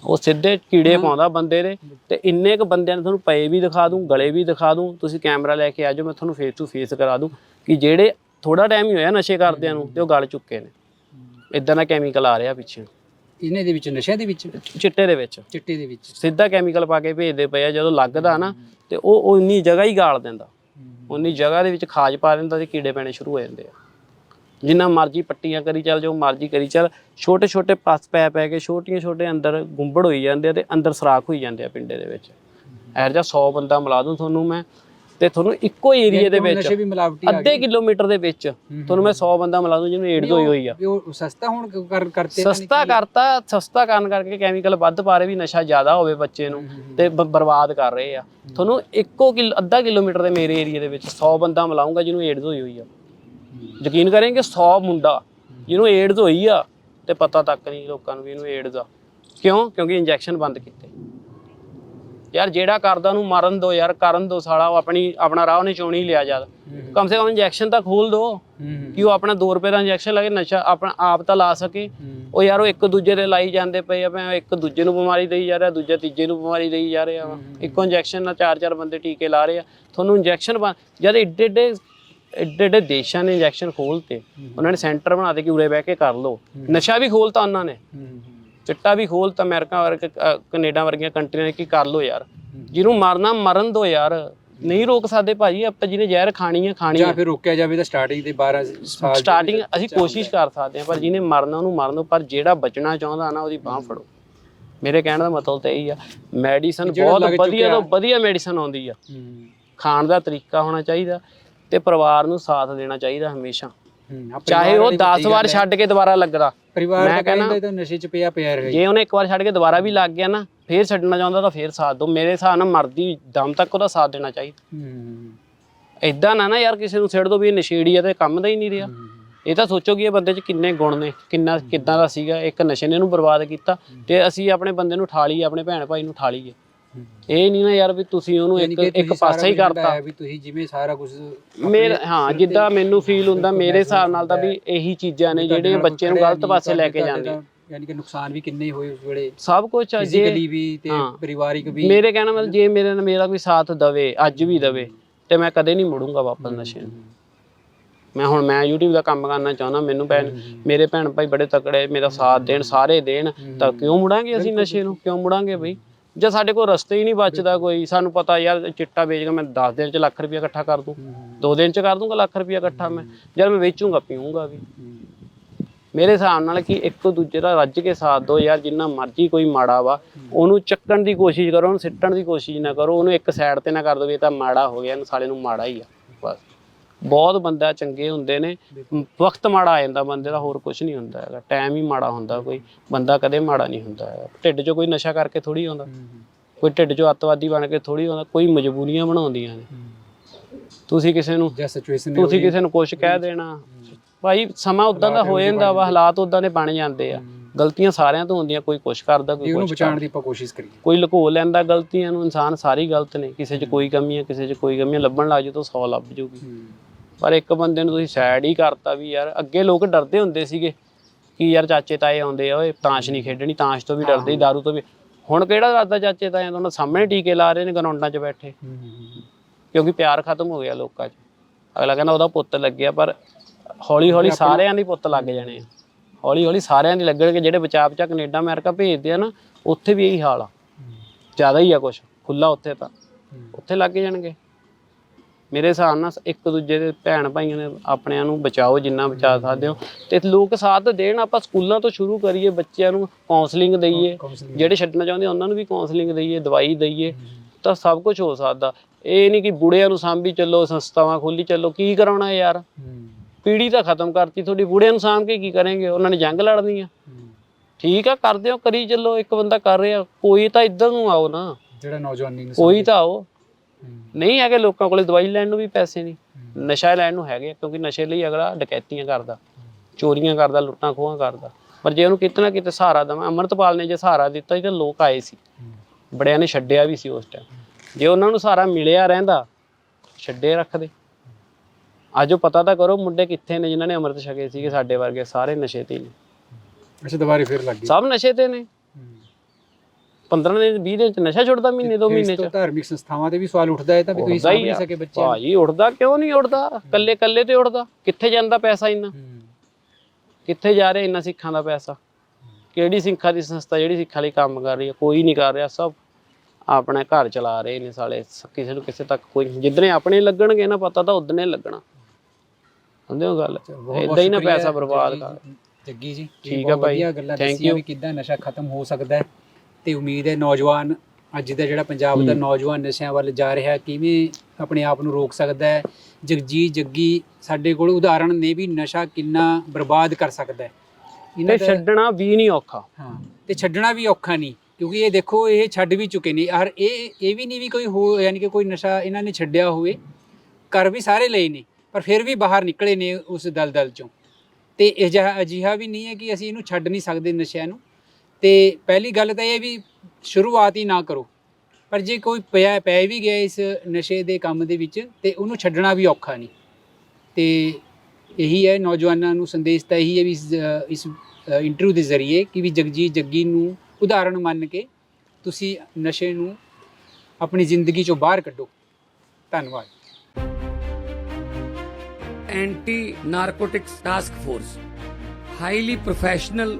ਉਹ ਸਿੱਧੇ ਕੀੜੇ ਪਾਉਂਦਾ ਬੰਦੇ ਦੇ ਤੇ ਇੰਨੇ ਕ ਬੰਦਿਆਂ ਨੇ ਤੁਹਾਨੂੰ ਪਏ ਵੀ ਦਿਖਾ ਦੂੰ ਗਲੇ ਵੀ ਦਿਖਾ ਦੂੰ ਤੁਸੀਂ ਕੈਮਰਾ ਲੈ ਕੇ ਆ ਜਾਓ ਮੈਂ ਤੁਹਾਨੂੰ ਫੇਸ ਟੂ ਫੇਸ ਕਰਾ ਦੂੰ ਕਿ ਜਿਹੜੇ ਥੋੜਾ ਟਾਈਮ ਹੀ ਹੋਇਆ ਨਸ਼ੇ ਕਰਦਿਆਂ ਨੂੰ ਤੇ ਉਹ ਗਲ ਚੁੱਕੇ ਨੇ। ਇਦਾਂ ਦਾ ਕੈਮੀਕਲ ਆ ਰਿਹਾ ਪਿੱਛੇ। ਇਹਨੇ ਦੇ ਵਿੱਚ ਨਸ਼ਿਆਂ ਦੇ ਵਿੱਚ? ਚਿੱਟੇ ਦੇ ਵਿੱਚ। ਚਿੱਟੇ ਦੇ ਵਿੱਚ। ਸਿੱਧਾ ਕੈਮੀਕਲ ਪਾ ਕੇ ਭੇਜਦੇ ਪਏ ਆ ਜਦੋਂ ਲੱਗਦਾ ਨਾ ਤੇ ਉਹ ਉਹ ਉਨੀ ਜਗ੍ਹਾ ਹੀ ਗਾਲ ਦਿੰਦਾ। ਉਨੀ ਜਗ੍ਹਾ ਦੇ ਵਿੱਚ ਖਾਜ ਪਾ ਦਿੰਦਾ ਤੇ ਕੀੜੇ ਪੈਣੇ ਸ਼ੁਰੂ ਹੋ ਜਾਂਦੇ ਆ। ਜਿੰਨਾ ਮਰਜ਼ੀ ਪੱਟੀਆਂ ਕਰੀ ਚੱਲ ਜੋ ਮਰਜ਼ੀ ਕਰੀ ਚੱਲ ਛੋਟੇ ਛੋਟੇ ਪਸ ਪੈ ਪੈ ਕੇ ਛੋਟੀਆਂ ਛੋਟੇ ਅੰਦਰ ਗੁੰਬੜ ਹੋਈ ਜਾਂਦੇ ਆ ਤੇ ਅੰਦਰ ਸਰਾਖ ਹੋਈ ਜਾਂਦੇ ਆ ਪਿੰਡੇ ਦੇ ਵਿੱਚ। ਇਹੋ ਜਿਹਾ 100 ਬੰਦਾ ਮਿਲਾ ਦੂੰ ਤੁਹਾਨੂੰ ਮੈਂ ਤੇ ਤੁਹਾਨੂੰ ਇੱਕੋ ਏਰੀਆ ਦੇ ਵਿੱਚ ਨਸ਼ੇ ਵੀ ਮਿਲਾਵਟੀ ਆ ਅੱਧੇ ਕਿਲੋਮੀਟਰ ਦੇ ਵਿੱਚ ਤੁਹਾਨੂੰ ਮੈਂ 100 ਬੰਦਾ ਮਿਲਾ ਦੂੰ ਜਿਹਨੂੰ ਏਡਜ਼ ਹੋਈ ਹੋਈ ਆ। ਉਹ ਸਸਤਾ ਹੁਣ ਕਰਤੇ ਸਸਤਾ ਕਰਤਾ ਸਸਤਾ ਕਰਨ ਕਰਕੇ ਕੈਮੀਕਲ ਵੱਧ ਪਾ ਰਹੇ ਵੀ ਨਸ਼ਾ ਜ਼ਿਆਦਾ ਹੋਵੇ ਬੱਚੇ ਨੂੰ ਤੇ ਬਰਬਾਦ ਕਰ ਰਹੇ ਆ। ਤੁਹਾਨੂੰ ਇੱਕੋ ਕਿਲ ਅੱਧਾ ਕਿਲੋਮੀਟਰ ਦੇ ਮੇਰੇ ਏਰੀਆ ਦੇ ਵਿੱਚ 100 ਬੰਦਾ ਮਿਲਾਉਂਗਾ ਜਿਹਨੂੰ ਏਡਜ਼ ਹੋਈ ਹੋਈ ਆ। ਯਕੀਨ ਕਰਾਂਗੇ 100 ਮੁੰਡਾ ਜਿਹਨੂੰ ਏਡਜ਼ ਹੋਈ ਆ ਤੇ ਪਤਾ ਤੱਕ ਨਹੀਂ ਲੋਕਾਂ ਨੂੰ ਵੀ ਇਹਨੂੰ ਏਡਜ਼ ਆ ਕਿਉਂ? ਕਿਉਂਕਿ ਇੰਜੈਕਸ਼ਨ ਬੰਦ ਕੀਤੇ। ਯਾਰ ਜਿਹੜਾ ਕਰਦਾ ਉਹਨੂੰ ਮਾਰਨ ਦੋ ਯਾਰ ਕਰਨ ਦੋ ਸਾਲਾ ਉਹ ਆਪਣੀ ਆਪਣਾ ਰਾਹ ਉਹਨੇ ਚੋਣੀ ਲਿਆ ਜਦ। ਕਮ ਸੇ ਕਮ ਇੰਜੈਕਸ਼ਨ ਤਾਂ ਖੋਲ ਦੋ ਕਿ ਉਹ ਆਪਣਾ 2 ਰੁਪਏ ਦਾ ਇੰਜੈਕਸ਼ਨ ਲਾ ਕੇ ਨਸ਼ਾ ਆਪਣਾ ਆਪ ਤਾਂ ਲਾ ਸਕੇ। ਉਹ ਯਾਰ ਉਹ ਇੱਕ ਦੂਜੇ ਦੇ ਲਾਈ ਜਾਂਦੇ ਪਏ ਆ ਭਾਵੇਂ ਇੱਕ ਦੂਜੇ ਨੂੰ ਬਿਮਾਰੀ ਦੇਈ ਜਾ ਰਿਹਾ ਦੂਜਾ ਤੀਜੇ ਨੂੰ ਬਿਮਾਰੀ ਦੇਈ ਜਾ ਰਿਹਾ ਵਾ। ਇੱਕੋ ਇੰਜੈਕਸ਼ਨ ਨਾਲ ਚਾਰ ਚਾਰ ਬੰਦੇ ਟੀਕੇ ਲਾ ਰਹੇ ਆ। ਤੁਹਾਨੂੰ ਇੰਜੈਕਸ਼ਨ ਜਦ ਏਡੇ ਏਡੇ ਏਡੇ ਏਡੇ ਦੇਸ਼ਾਂ ਨੇ ਇੰਜੈਕਸ਼ਨ ਖੋਲਤੇ ਉਹਨਾਂ ਨੇ ਸੈਂਟਰ ਬਣਾ ਦੇ ਕਿ ਉਰੇ ਬਹਿ ਕੇ ਕਰ ਲਓ। ਨਸ਼ਾ ਵੀ ਖੋਲਤਾ ਉਹਨਾਂ ਨੇ। ਚਿੱਟਾ ਵੀ ਖੋਲਤਾ ਅਮਰੀਕਾ ਵਰਗੇ ਕੈਨੇਡਾ ਵਰਗੀਆਂ ਕੰਟਰੀਆਂ ਨੇ ਕੀ ਕਰ ਲਓ ਯਾਰ? ਜਿਹਨੂੰ ਮਰਨਾ ਮਰਨ ਦੋ ਯਾਰ। ਨਹੀਂ ਰੋਕ ਸਕਦੇ ਭਾਜੀ ਆਪਾਂ ਜਿਹਨੇ ਜ਼ਹਿਰ ਖਾਣੀ ਹੈ ਖਾਣੀ ਜਾਂ ਫਿਰ ਰੋਕਿਆ ਜਾਵੇ ਤਾਂ ਸਟਾਰਟਿੰਗ ਦੇ 12 ਸਾਲ ਸਟਾਰਟਿੰਗ ਅਸੀਂ ਕੋਸ਼ਿਸ਼ ਕਰ ਸਕਦੇ ਹਾਂ ਪਰ ਜਿਹਨੇ ਮਰਨਾ ਉਹਨੂੰ ਮਰਨ ਦਿਓ ਪਰ ਜਿਹੜਾ ਬਚਣਾ ਚਾਹੁੰਦਾ ਨਾ ਉਹਦੀ ਬਾਹ ਫੜੋ। ਮੇਰੇ ਕਹਿਣ ਦਾ ਮਤਲਬ ਤਾਂ ਇਹੀ ਆ ਮੈਡੀਸਨ ਬਹੁਤ ਵਧੀਆ ਤੋਂ ਵਧੀਆ ਮੈਡੀਸਨ ਆਉਂਦੀ ਆ। ਖਾਣ ਦਾ ਤਰੀਕਾ ਹੋਣਾ ਚਾਹੀਦਾ ਤੇ ਪਰਿਵਾਰ ਨੂੰ ਸਾਥ ਦੇਣਾ ਚਾਹੀਦਾ ਹਮੇਸ਼ਾ। ਚਾਹੇ ਉਹ ਵਾਲੀ 10 ਵੱਡੀ ਵਾਰ। ਛੱਡ ਕੇ ਦੁਬਾਰਾ ਲੱਗਦਾ। ਪਰਿਵਾਰ ਮੈਂ ਕਹਿੰਦਾ ਤਾਂ ਨਸ਼ੇ 'ਚ ਪਿਆ ਪਿਆ ਰਹੇ। ਜੇ ਉਹਨੇ ਇੱਕ ਵਾਰ ਛੱਡ ਕੇ ਦੁਬਾਰਾ ਵੀ ਲੱਗ ਗਿਆ ਨਾ ਫੇਰ ਛੱਡਣਾ ਚਾਹੁੰਦਾ ਤਾਂ ਫੇਰ ਸਾਥ ਦੋ ਮੇਰੇ ਹਿਸਾਬ ਨਾਲ ਮਰਦੀ ਦਮ ਤੱਕ ਉਹਦਾ ਸਾਥ ਦੇਣਾ ਚਾਹੀਦਾ। ਹੂੰ। ਇਦਾਂ ਨਾ ਨਾ ਯਾਰ ਕਿਸੇ ਨੂੰ ਛੱਡ ਦੋ ਵੀ ਇਹ ਨਸ਼ੇੜੀ ਆ ਤੇ ਕੰਮ ਦਾ ਹੀ ਨਹੀਂ ਰਿਹਾ। ਇਹ ਤਾਂ ਸੋਚੋ ਕਿ ਇਹ ਬੰਦੇ 'ਚ ਕਿੰਨੇ ਗੁਣ ਨੇ ਕਿੰਨਾ ਕਿੱਦਾਂ ਦਾ ਸੀਗਾ। ਇੱਕ ਨਸ਼ੇ ਨੇ ਇਹਨੂੰ ਬਰਬਾਦ ਕੀਤਾ ਤੇ ਅਸੀਂ ਆਪਣੇ ਬੰਦੇ ਨੂੰ ਠਾ ਲਈਏ ਆਪਣੇ ਭੈਣ ਭਾਈ ਨੂੰ ਠਾ ਲਈਏ ਹੂੰ। ਇਹ ਨਹੀਂ ਨਾ ਯਾਰ ਵੀ ਤੁਸੀਂ ਉਹਨੂੰ ਇੱਕ ਇੱਕ ਪਾਸਾ ਹੀ ਕਰਤਾ। ਵੀ ਤੁਸੀਂ ਜਿਵੇਂ ਸਾਰਾ ਕੁਝ ਮੇਰੇ ਹਾਂ ਜਿੱਦਾਂ ਮੈਨੂੰ ਫੀਲ ਹੁੰਦਾ ਮੇਰੇ ਹਿਸਾਬ ਨਾਲ ਤਾਂ ਵੀ ਇਹੀ ਚੀਜ਼ਾਂ ਨੇ ਜਿਹੜੇ ਬੱਚੇ ਨੂੰ ਗਲਤ ਪਾਸੇ ਲੈ ਕੇ ਜਾਂਦੇ ਯਾਨੀ ਕਿ ਨੁਕਸਾਨ ਵੀ ਕਿੰਨੇ ਹੋਏ ਉਸ ਵੇਲੇ ਸਭ ਕੁਝ ਜੇ ਫਿਜ਼ੀਕਲੀ ਵੀ ਤੇ। ਪਰਿਵਾਰਿਕ ਵੀ। ਮੇਰੇ ਕਹਿਣਾ ਮਤਲਬ ਜੇ ਮੇਰੇ ਨਾਲ ਮੇਰਾ ਕੋਈ ਸਾਥ ਦਵੇ ਅੱਜ ਵੀ ਦਵੇ ਤੇ ਮੈਂ ਕਦੇ ਨਹੀਂ ਮੁੜੂੰਗਾ ਵਾਪਸ ਨਸ਼ੇ ਨੂੰ। ਮੈਂ ਹੁਣ ਮੈਂ YouTube ਦਾ ਕੰਮ ਕਰਨਾ ਚਾਹੁੰਦਾ ਮੈਨੂੰ ਭੈਣ ਮੇਰੇ ਭੈਣ ਭਾਈ ਬੜੇ ਤਕੜੇ ਮੇਰਾ ਸਾਥ ਦੇਣ ਸਾਰੇ ਦੇਣ ਤਾਂ ਕਿਉਂ ਮੁੜਾਂਗੇ ਅਸੀਂ ਨਸ਼ੇ ਨੂੰ? ਕਿਉਂ ਮੁੜਾਂਗੇ ਬਈ? ਜੇ ਸਾਡੇ ਕੋਲ ਰਸਤੇ ਹੀ ਨਹੀਂ ਬਚਦਾ ਕੋਈ ਸਾਨੂੰ ਪਤਾ ਯਾਰ ਚਿੱਟਾ ਵੇਚ ਕੇ ਮੈਂ 10 ਦਿਨ ਚ ਲੱਖ ਰੁਪਇਆ ਇਕੱਠਾ ਕਰ ਦੂੰ ਦੋ ਦਿਨ ਚ ਕਰ ਦੂੰਗਾ ਲੱਖ ਰੁਪਇਆ ਇਕੱਠਾ ਮੈਂ। ਜਦ ਮੈਂ ਵੇਚੂੰਗਾ ਪੀਊਂਗਾ ਵੀ। ਮੇਰੇ ਹਿਸਾਬ ਨਾਲ ਕਿ ਇੱਕ ਦੂਜੇ ਦਾ ਰੱਜ ਕੇ ਸਾਥ ਦਿਓ ਯਾਰ ਜਿੰਨਾ ਮਰਜ਼ੀ ਕੋਈ ਮਾੜਾ ਵਾ ਉਹਨੂੰ ਚੱਕਣ ਦੀ ਕੋਸ਼ਿਸ਼ ਕਰੋ ਉਹਨੂੰ ਸਿੱਟਣ ਦੀ ਕੋਸ਼ਿਸ਼ ਨਾ ਕਰੋ ਉਹਨੂੰ ਇੱਕ ਸਾਈਡ ਤੇ ਨਾ ਕਰ ਦਿਓ ਵੀ ਇਹ ਤਾਂ ਮਾੜਾ ਹੋ ਗਿਆ ਇਹਨੂੰ ਸਾਲੇ ਨੂੰ ਮਾੜਾ ਹੀ ਆ ਬਸ। ਬਹੁਤ ਬੰਦਾ ਚੰਗੇ ਹੁੰਦੇ ਨੇ। ਵਕਤ ਮਾੜਾ ਆ ਜਾਂਦਾ ਬੰਦੇ ਦਾ ਹੋਰ ਕੁਝ ਨਹੀਂ ਹੁੰਦਾ ਹੈਗਾ। ਟਾਈਮ ਹੀ ਮਾੜਾ ਹੁੰਦਾ ਕੋਈ। ਬੰਦਾ ਕਦੇ ਮਾੜਾ ਨਹੀਂ ਹੁੰਦਾ ਹੈਗਾ। ਢਿੱਡ 'ਚੋਂ ਕੋਈ ਨਸ਼ਾ ਕਰਕੇ ਥੋੜੀ ਆਉਂਦਾ। ਕੋਈ ਢਿੱਡ 'ਚੋਂ ਅੱਤਵਾਦੀ ਬਣ ਕੇ ਥੋੜੀ ਆਉਂਦਾ। ਕੋਈ ਮਜਬੂਰੀਆਂ ਬਣਾਉਂਦੀਆਂ ਨੇ। ਤੁਸੀਂ ਕਿਸੇ ਨੂੰ ਜਾਂ ਸਿਚੁਏਸ਼ਨ ਤੁਸੀਂ ਕਿਸੇ ਨੂੰ ਕੁਝ ਕਹਿ ਦੇਣਾ। ਭਾਈ ਸਮਾਂ ਉਦਾਂ ਦਾ ਹੋ ਜਾਂਦਾ ਵਾ। ਹਾਲਾਤ ਉਦਾਂ ਦੇ ਬਣ ਜਾਂਦੇ ਆ। ਗਲਤੀਆਂ ਸਾਰਿਆਂ ਤੋਂ ਹੁੰਦੀਆਂ। ਕੋਈ ਕੁਛ ਕਰਦਾ ਕੋਈ ਕੁਛ ਬਚਾਉਣ ਦੀ ਆਪਾਂ ਕੋਸ਼ਿਸ਼ ਕਰੀਏ। ਕੋਈ ਲੁਕੋ ਲੈਂਦਾ ਗਲਤੀਆਂ ਨੂੰ। ਇਨਸਾਨ ਸਾਰੀ ਗਲਤ ਨੇ। ਕਿਸੇ 'ਚ ਕੋਈ ਕਮੀ ਹੈ ਕਿਸੇ 'ਚ ਕੋਈ ਕਮੀ ਲੱਭਣ ਲੱਗ ਜਾਓ ਤਾਂ 100 ਲੱਭ ਜੂਗੀ ਪਰ ਇੱਕ ਬੰਦੇ ਨੂੰ ਤੁਸੀਂ ਸਾਈਡ ਹੀ ਕਰਤਾ ਵੀ ਯਾਰ ਅੱਗੇ ਲੋਕ ਡਰਦੇ ਹੁੰਦੇ ਸੀਗੇ ਕਿ ਯਾਰ ਚਾਚੇ ਤਾਏ ਆਉਂਦੇ ਆ ਓਏ ਤਾਸ਼ ਨਹੀਂ ਖੇਡਣੀ ਤਾਸ਼ ਤੋਂ ਵੀ ਡਰਦੇ ਦਾਰੂ ਤੋਂ ਵੀ। ਹੁਣ ਕਿਹੜਾ ਡਰਦਾ ਚਾਚੇ ਤਾਏ ਤੋਂ ਉਹਨਾਂ ਸਾਹਮਣੇ ਟੀਕੇ ਲਾ ਰਹੇ ਨੇ ਗਰਾਊਂਡਾਂ 'ਚ ਬੈਠੇ। ਕਿਉਂਕਿ ਪਿਆਰ ਖਤਮ ਹੋ ਗਿਆ ਲੋਕਾਂ 'ਚ। ਅਗਲਾ ਕਹਿੰਦਾ ਉਹਦਾ ਪੁੱਤ ਲੱਗਿਆ ਪਰ ਹੌਲੀ ਹੌਲੀ ਸਾਰਿਆਂ ਦੇ ਪੁੱਤ ਲੱਗ ਜਾਣੇ ਆ। ਹੌਲੀ ਹੌਲੀ ਸਾਰਿਆਂ ਦੀ ਲੱਗਣਗੇ ਜਿਹੜੇ ਬਚਾਅ ਬਚਾ ਕੈਨੇਡਾ ਅਮਰੀਕਾ ਭੇਜਦੇ ਆ ਨਾ ਉੱਥੇ ਵੀ ਇਹੀ ਹਾਲ ਆ। ਜ਼ਿਆਦਾ ਹੀ ਆ ਕੁਛ ਖੁੱਲਾ ਉੱਥੇ ਤਾਂ। ਉੱਥੇ ਲੱਗ ਜਾਣਗੇ। ਮੇਰੇ ਹਿਸਾਬ ਨਾਲ ਇੱਕ ਦੂਜੇ ਦੇ ਭੈਣ ਭਾਈਆਂ ਨੇ ਆਪਣਿਆਂ ਨੂੰ ਬਚਾਓ ਜਿੰਨਾ ਬਚਾ ਸਕਦੇ ਹੋ। ਤੇ ਲੋਕ ਸਾਥ ਦੇਣ ਆਪਾਂ ਸਕੂਲਾਂ ਤੋਂ ਸ਼ੁਰੂ ਕਰੀਏ ਬੱਚਿਆਂ ਨੂੰ ਕਾਉਂਸਲਿੰਗ ਦਈਏ। ਜਿਹੜੇ ਛੱਡਣਾ ਚਾਹੁੰਦੇ ਉਹਨਾਂ ਨੂੰ ਵੀ ਕਾਉਂਸਲਿੰਗ ਦਈਏ ਦਵਾਈ ਦਈਏ ਤਾਂ ਸਭ ਕੁਝ ਹੋ ਸਕਦਾ। ਇਹ ਨਹੀਂ ਕਿ ਬੁੜਿਆਂ ਨੂੰ ਸਾਂਭੀ ਚੱਲੋ ਸੰਸਥਾਵਾਂ ਖੋਲੀ ਚੱਲੋ ਕੀ ਕਰਾਉਣਾ ਯਾਰ? ਪੀੜੀ ਤਾਂ ਖਤਮ ਕਰਤੀ ਤੁਹਾਡੀ ਬੁੜਿਆਂ ਨੂੰ ਸਾਂਭ ਕੇ ਕੀ ਕਰਨਗੇ ਉਹਨਾਂ ਨੇ ਜੰਗ ਲੜਨੀ ਆ। ਠੀਕ ਆ ਕਰਦੇ ਹੋ ਕਰੀ ਚੱਲੋ ਇੱਕ ਬੰਦਾ ਕਰ ਰਿਹਾ ਕੋਈ ਤਾਂ ਇੱਧਰ ਨੂੰ ਆਓ ਨਾ। ਜਿਹੜਾ ਨੌਜਵਾਨੀ ਨੂੰ ਕੋਈ ਤਾਂ ਆਓ। ਨਹੀਂ ਹੈਗੇ ਲੋਕਾਂ ਕੋਲੇ ਦਵਾਈ ਲੈਣ ਨੂੰ ਵੀ ਪੈਸੇ ਨਹੀਂ। ਨਸ਼ਾ ਲੈਣ ਨੂੰ ਹੈਗੇ ਕਿਉਂਕਿ ਨਸ਼ੇ ਲਈ ਅਗਲਾ ਡਕੈਤੀਆਂ ਕਰਦਾ ਚੋਰੀਆਂ ਕਰਦਾ ਲੁੱਟਾਂ ਖੋਹਾਂ ਕਰਦਾ। ਪਰ ਜੇ ਉਹਨੂੰ ਕਿਤੇ ਨਾ ਕਿਤੇ ਸਹਾਰਾ ਦਵਾਂ ਅਮਰਤਪਾਲ ਨੇ ਜੇ ਸਹਾਰਾ ਦਿੱਤਾ ਤਾਂ ਲੋਕ ਆਏ ਸੀ। ਬੜਿਆਂ ਨੇ ਛੱਡਿਆ ਵੀ ਸੀ ਉਸ ਟਾਈਮ ਜੇ ਉਹਨਾਂ ਨੂੰ ਸਹਾਰਾ ਮਿਲਿਆ ਰਹਿੰਦਾ ਛੱਡੇ ਰੱਖਦੇ। ਅੱਜ ਉਹ ਪਤਾ ਤਾਂ ਕਰੋ ਮੁੰਡੇ ਕਿੱਥੇ ਨੇ ਜਿਨ੍ਹਾਂ ਨੇ ਅੰਮ੍ਰਿਤ ਛਕੇ ਸੀਗੇ ਸਾਡੇ ਵਰਗੇ ਸਾਰੇ ਨਸ਼ੇ ਤੇ ਨੇ। ਅੱਛਾ ਦੁਬਾਰੇ ਫਿਰ ਲੱਗ ਗਈ ਸਭ ਨਸ਼ੇ ਤੇ ਨੇ। 15 ਦਿਨ 20 ਦਿਨ ਚ ਨਸ਼ਾ ਛੁੱਟਦਾ ਮਹੀਨੇ ਦੋ ਮਹੀਨੇ ਚ। ਧਾਰਮਿਕ ਸੰਸਥਾਵਾਂ ਤੇ ਵੀ ਸਵਾਲ ਉੱਠਦਾ ਹੈ ਤਾਂ ਵੀ ਤੁਸੀਂ ਉੱਠਦਾ ਹੀ ਨਹੀਂ। ਸਕੇ ਬੱਚਿਆਂ ਨੂੰ। ਭਾਜੀ ਉੜਦਾ ਕਿਉਂ ਨਹੀਂ ਉੜਦਾ ਕੱਲੇ ਕੱਲੇ ਤੇ ਉੜਦਾ ਕਿੱਥੇ ਜਾਂਦਾ ਪੈਸਾ ਇੰਨਾ? ਹੂੰ। ਕਿੱਥੇ ਜਾ ਰਿਹਾ ਇੰਨਾ ਸਿੱਖਾਂ ਦਾ ਪੈਸਾ? ਕਿਹੜੀ ਸਿੱਖਾਂ ਦੀ ਸੰਸਥਾ ਜਿਹੜੀ ਸਿੱਖਾਂ ਲਈ ਕੰਮ ਕਰ ਰਹੀ ਹੈ? ਕੋਈ ਨਹੀਂ ਕਰ ਰਿਹਾ ਸਭ ਆਪਣੇ ਘਰ ਚਲਾ ਰਹੇ ਨੇ ਸਾਲੇ। ਕਿਸੇ ਨੂੰ ਕਿਸੇ ਤੱਕ ਕੋਈ ਜਿੱਦਣੇ ਆਪਣੇ ਲੱਗਣਗੇ ਨਾ ਪਤਾ ਤਾਂ ਉਦਨੇ ਲੱਗਣਾ। ਸਮਝਦੇ ਹੋ ਗੱਲ? ਇਦਾਂ ਹੀ ਨਾ ਪੈਸਾ ਬਰਬਾਦ ਕਰ। ਜੱਗੀ ਜੀ। ਠੀਕ ਆ ਭਾਈ। you. ਵੀ ਕਿੱਦਾਂ ਨਸ਼ਾ ਖਤਮ ਹੋ ਸਕਦਾ ਹੈ। ਤੇ ਉਮੀਦ ਹੈ ਨੌਜਵਾਨ ਅੱਜ ਦਾ ਜਿਹੜਾ ਪੰਜਾਬ ਦਾ ਨੌਜਵਾਨ ਨਸ਼ਿਆਂ ਵੱਲ ਜਾ ਰਿਹਾ ਕਿਵੇਂ ਆਪਣੇ ਆਪ ਨੂੰ ਰੋਕ ਸਕਦਾ ਹੈ? ਜਗਜੀਤ ਜੱਗੀ ਸਾਡੇ ਕੋਲ ਉਦਾਹਰਣ ਨੇ ਵੀ ਨਸ਼ਾ ਕਿੰਨਾ ਬਰਬਾਦ ਕਰ ਸਕਦਾ ਹੈ। ਤੇ ਇਹਨਾਂ ਦਾ ਛੱਡਣਾ ਵੀ ਨਹੀਂ ਔਖਾ। ਹਾਂ ਤੇ ਛੱਡਣਾ ਵੀ ਔਖਾ ਨਹੀਂ ਕਿਉਂਕਿ ਇਹ ਦੇਖੋ ਇਹ ਛੱਡ ਵੀ ਚੁੱਕੇ ਨੇ। ਔਰ ਇਹ ਇਹ ਵੀ ਨਹੀਂ ਵੀ ਕੋਈ ਹੋ ਯਾਨੀ ਕਿ ਕੋਈ ਨਸ਼ਾ ਇਹਨਾਂ ਨੇ ਛੱਡਿਆ ਹੋਵੇ ਕਰ ਵੀ ਸਾਰੇ ਲਏ ਨੇ ਪਰ ਫਿਰ ਵੀ ਬਾਹਰ ਨਿਕਲੇ ਨੇ ਉਸ ਦਲਦਲ ਚੋਂ। ਤੇ ਇਹ ਜਿਹਾ ਅਜਿਹਾ ਵੀ ਨਹੀਂ ਹੈ ਕਿ ਅਸੀਂ ਇਹਨੂੰ ਛੱਡ ਨਹੀਂ ਸਕਦੇ ਨਸ਼ਿਆਂ ਨੂੰ। ਤੇ ਪਹਿਲੀ ਗੱਲ ਤਾਂ ਇਹ ਵੀ ਸ਼ੁਰੂਆਤ ਹੀ ਨਾ ਕਰੋ। ਪਰ ਜੇ ਕੋਈ ਪਿਆ, ਪੈ ਵੀ ਗਿਆ ਇਸ ਨਸ਼ੇ ਦੇ ਕੰਮ ਦੇ ਵਿੱਚ, ਤੇ ਉਹਨੂੰ ਛੱਡਣਾ ਵੀ ਔਖਾ ਨਹੀਂ। ਤੇ ਇਹੀ ਹੈ, ਨੌਜਵਾਨਾਂ ਨੂੰ ਸੰਦੇਸ਼ ਤਾਂ ਇਹੀ ਹੈ ਵੀ ਇਸ ਇੰਟਰਵਿਊ ਦੇ ਜ਼ਰੀਏ ਕਿ ਵੀ ਜਗਜੀਤ ਜੱਗੀ ਨੂੰ ਉਦਾਹਰਣ ਮੰਨ ਕੇ ਤੁਸੀਂ ਨਸ਼ੇ ਨੂੰ ਆਪਣੀ ਜ਼ਿੰਦਗੀ ਚੋਂ ਬਾਹਰ ਕੱਢੋ। ਧੰਨਵਾਦ। Anti narcotics task force, highly professional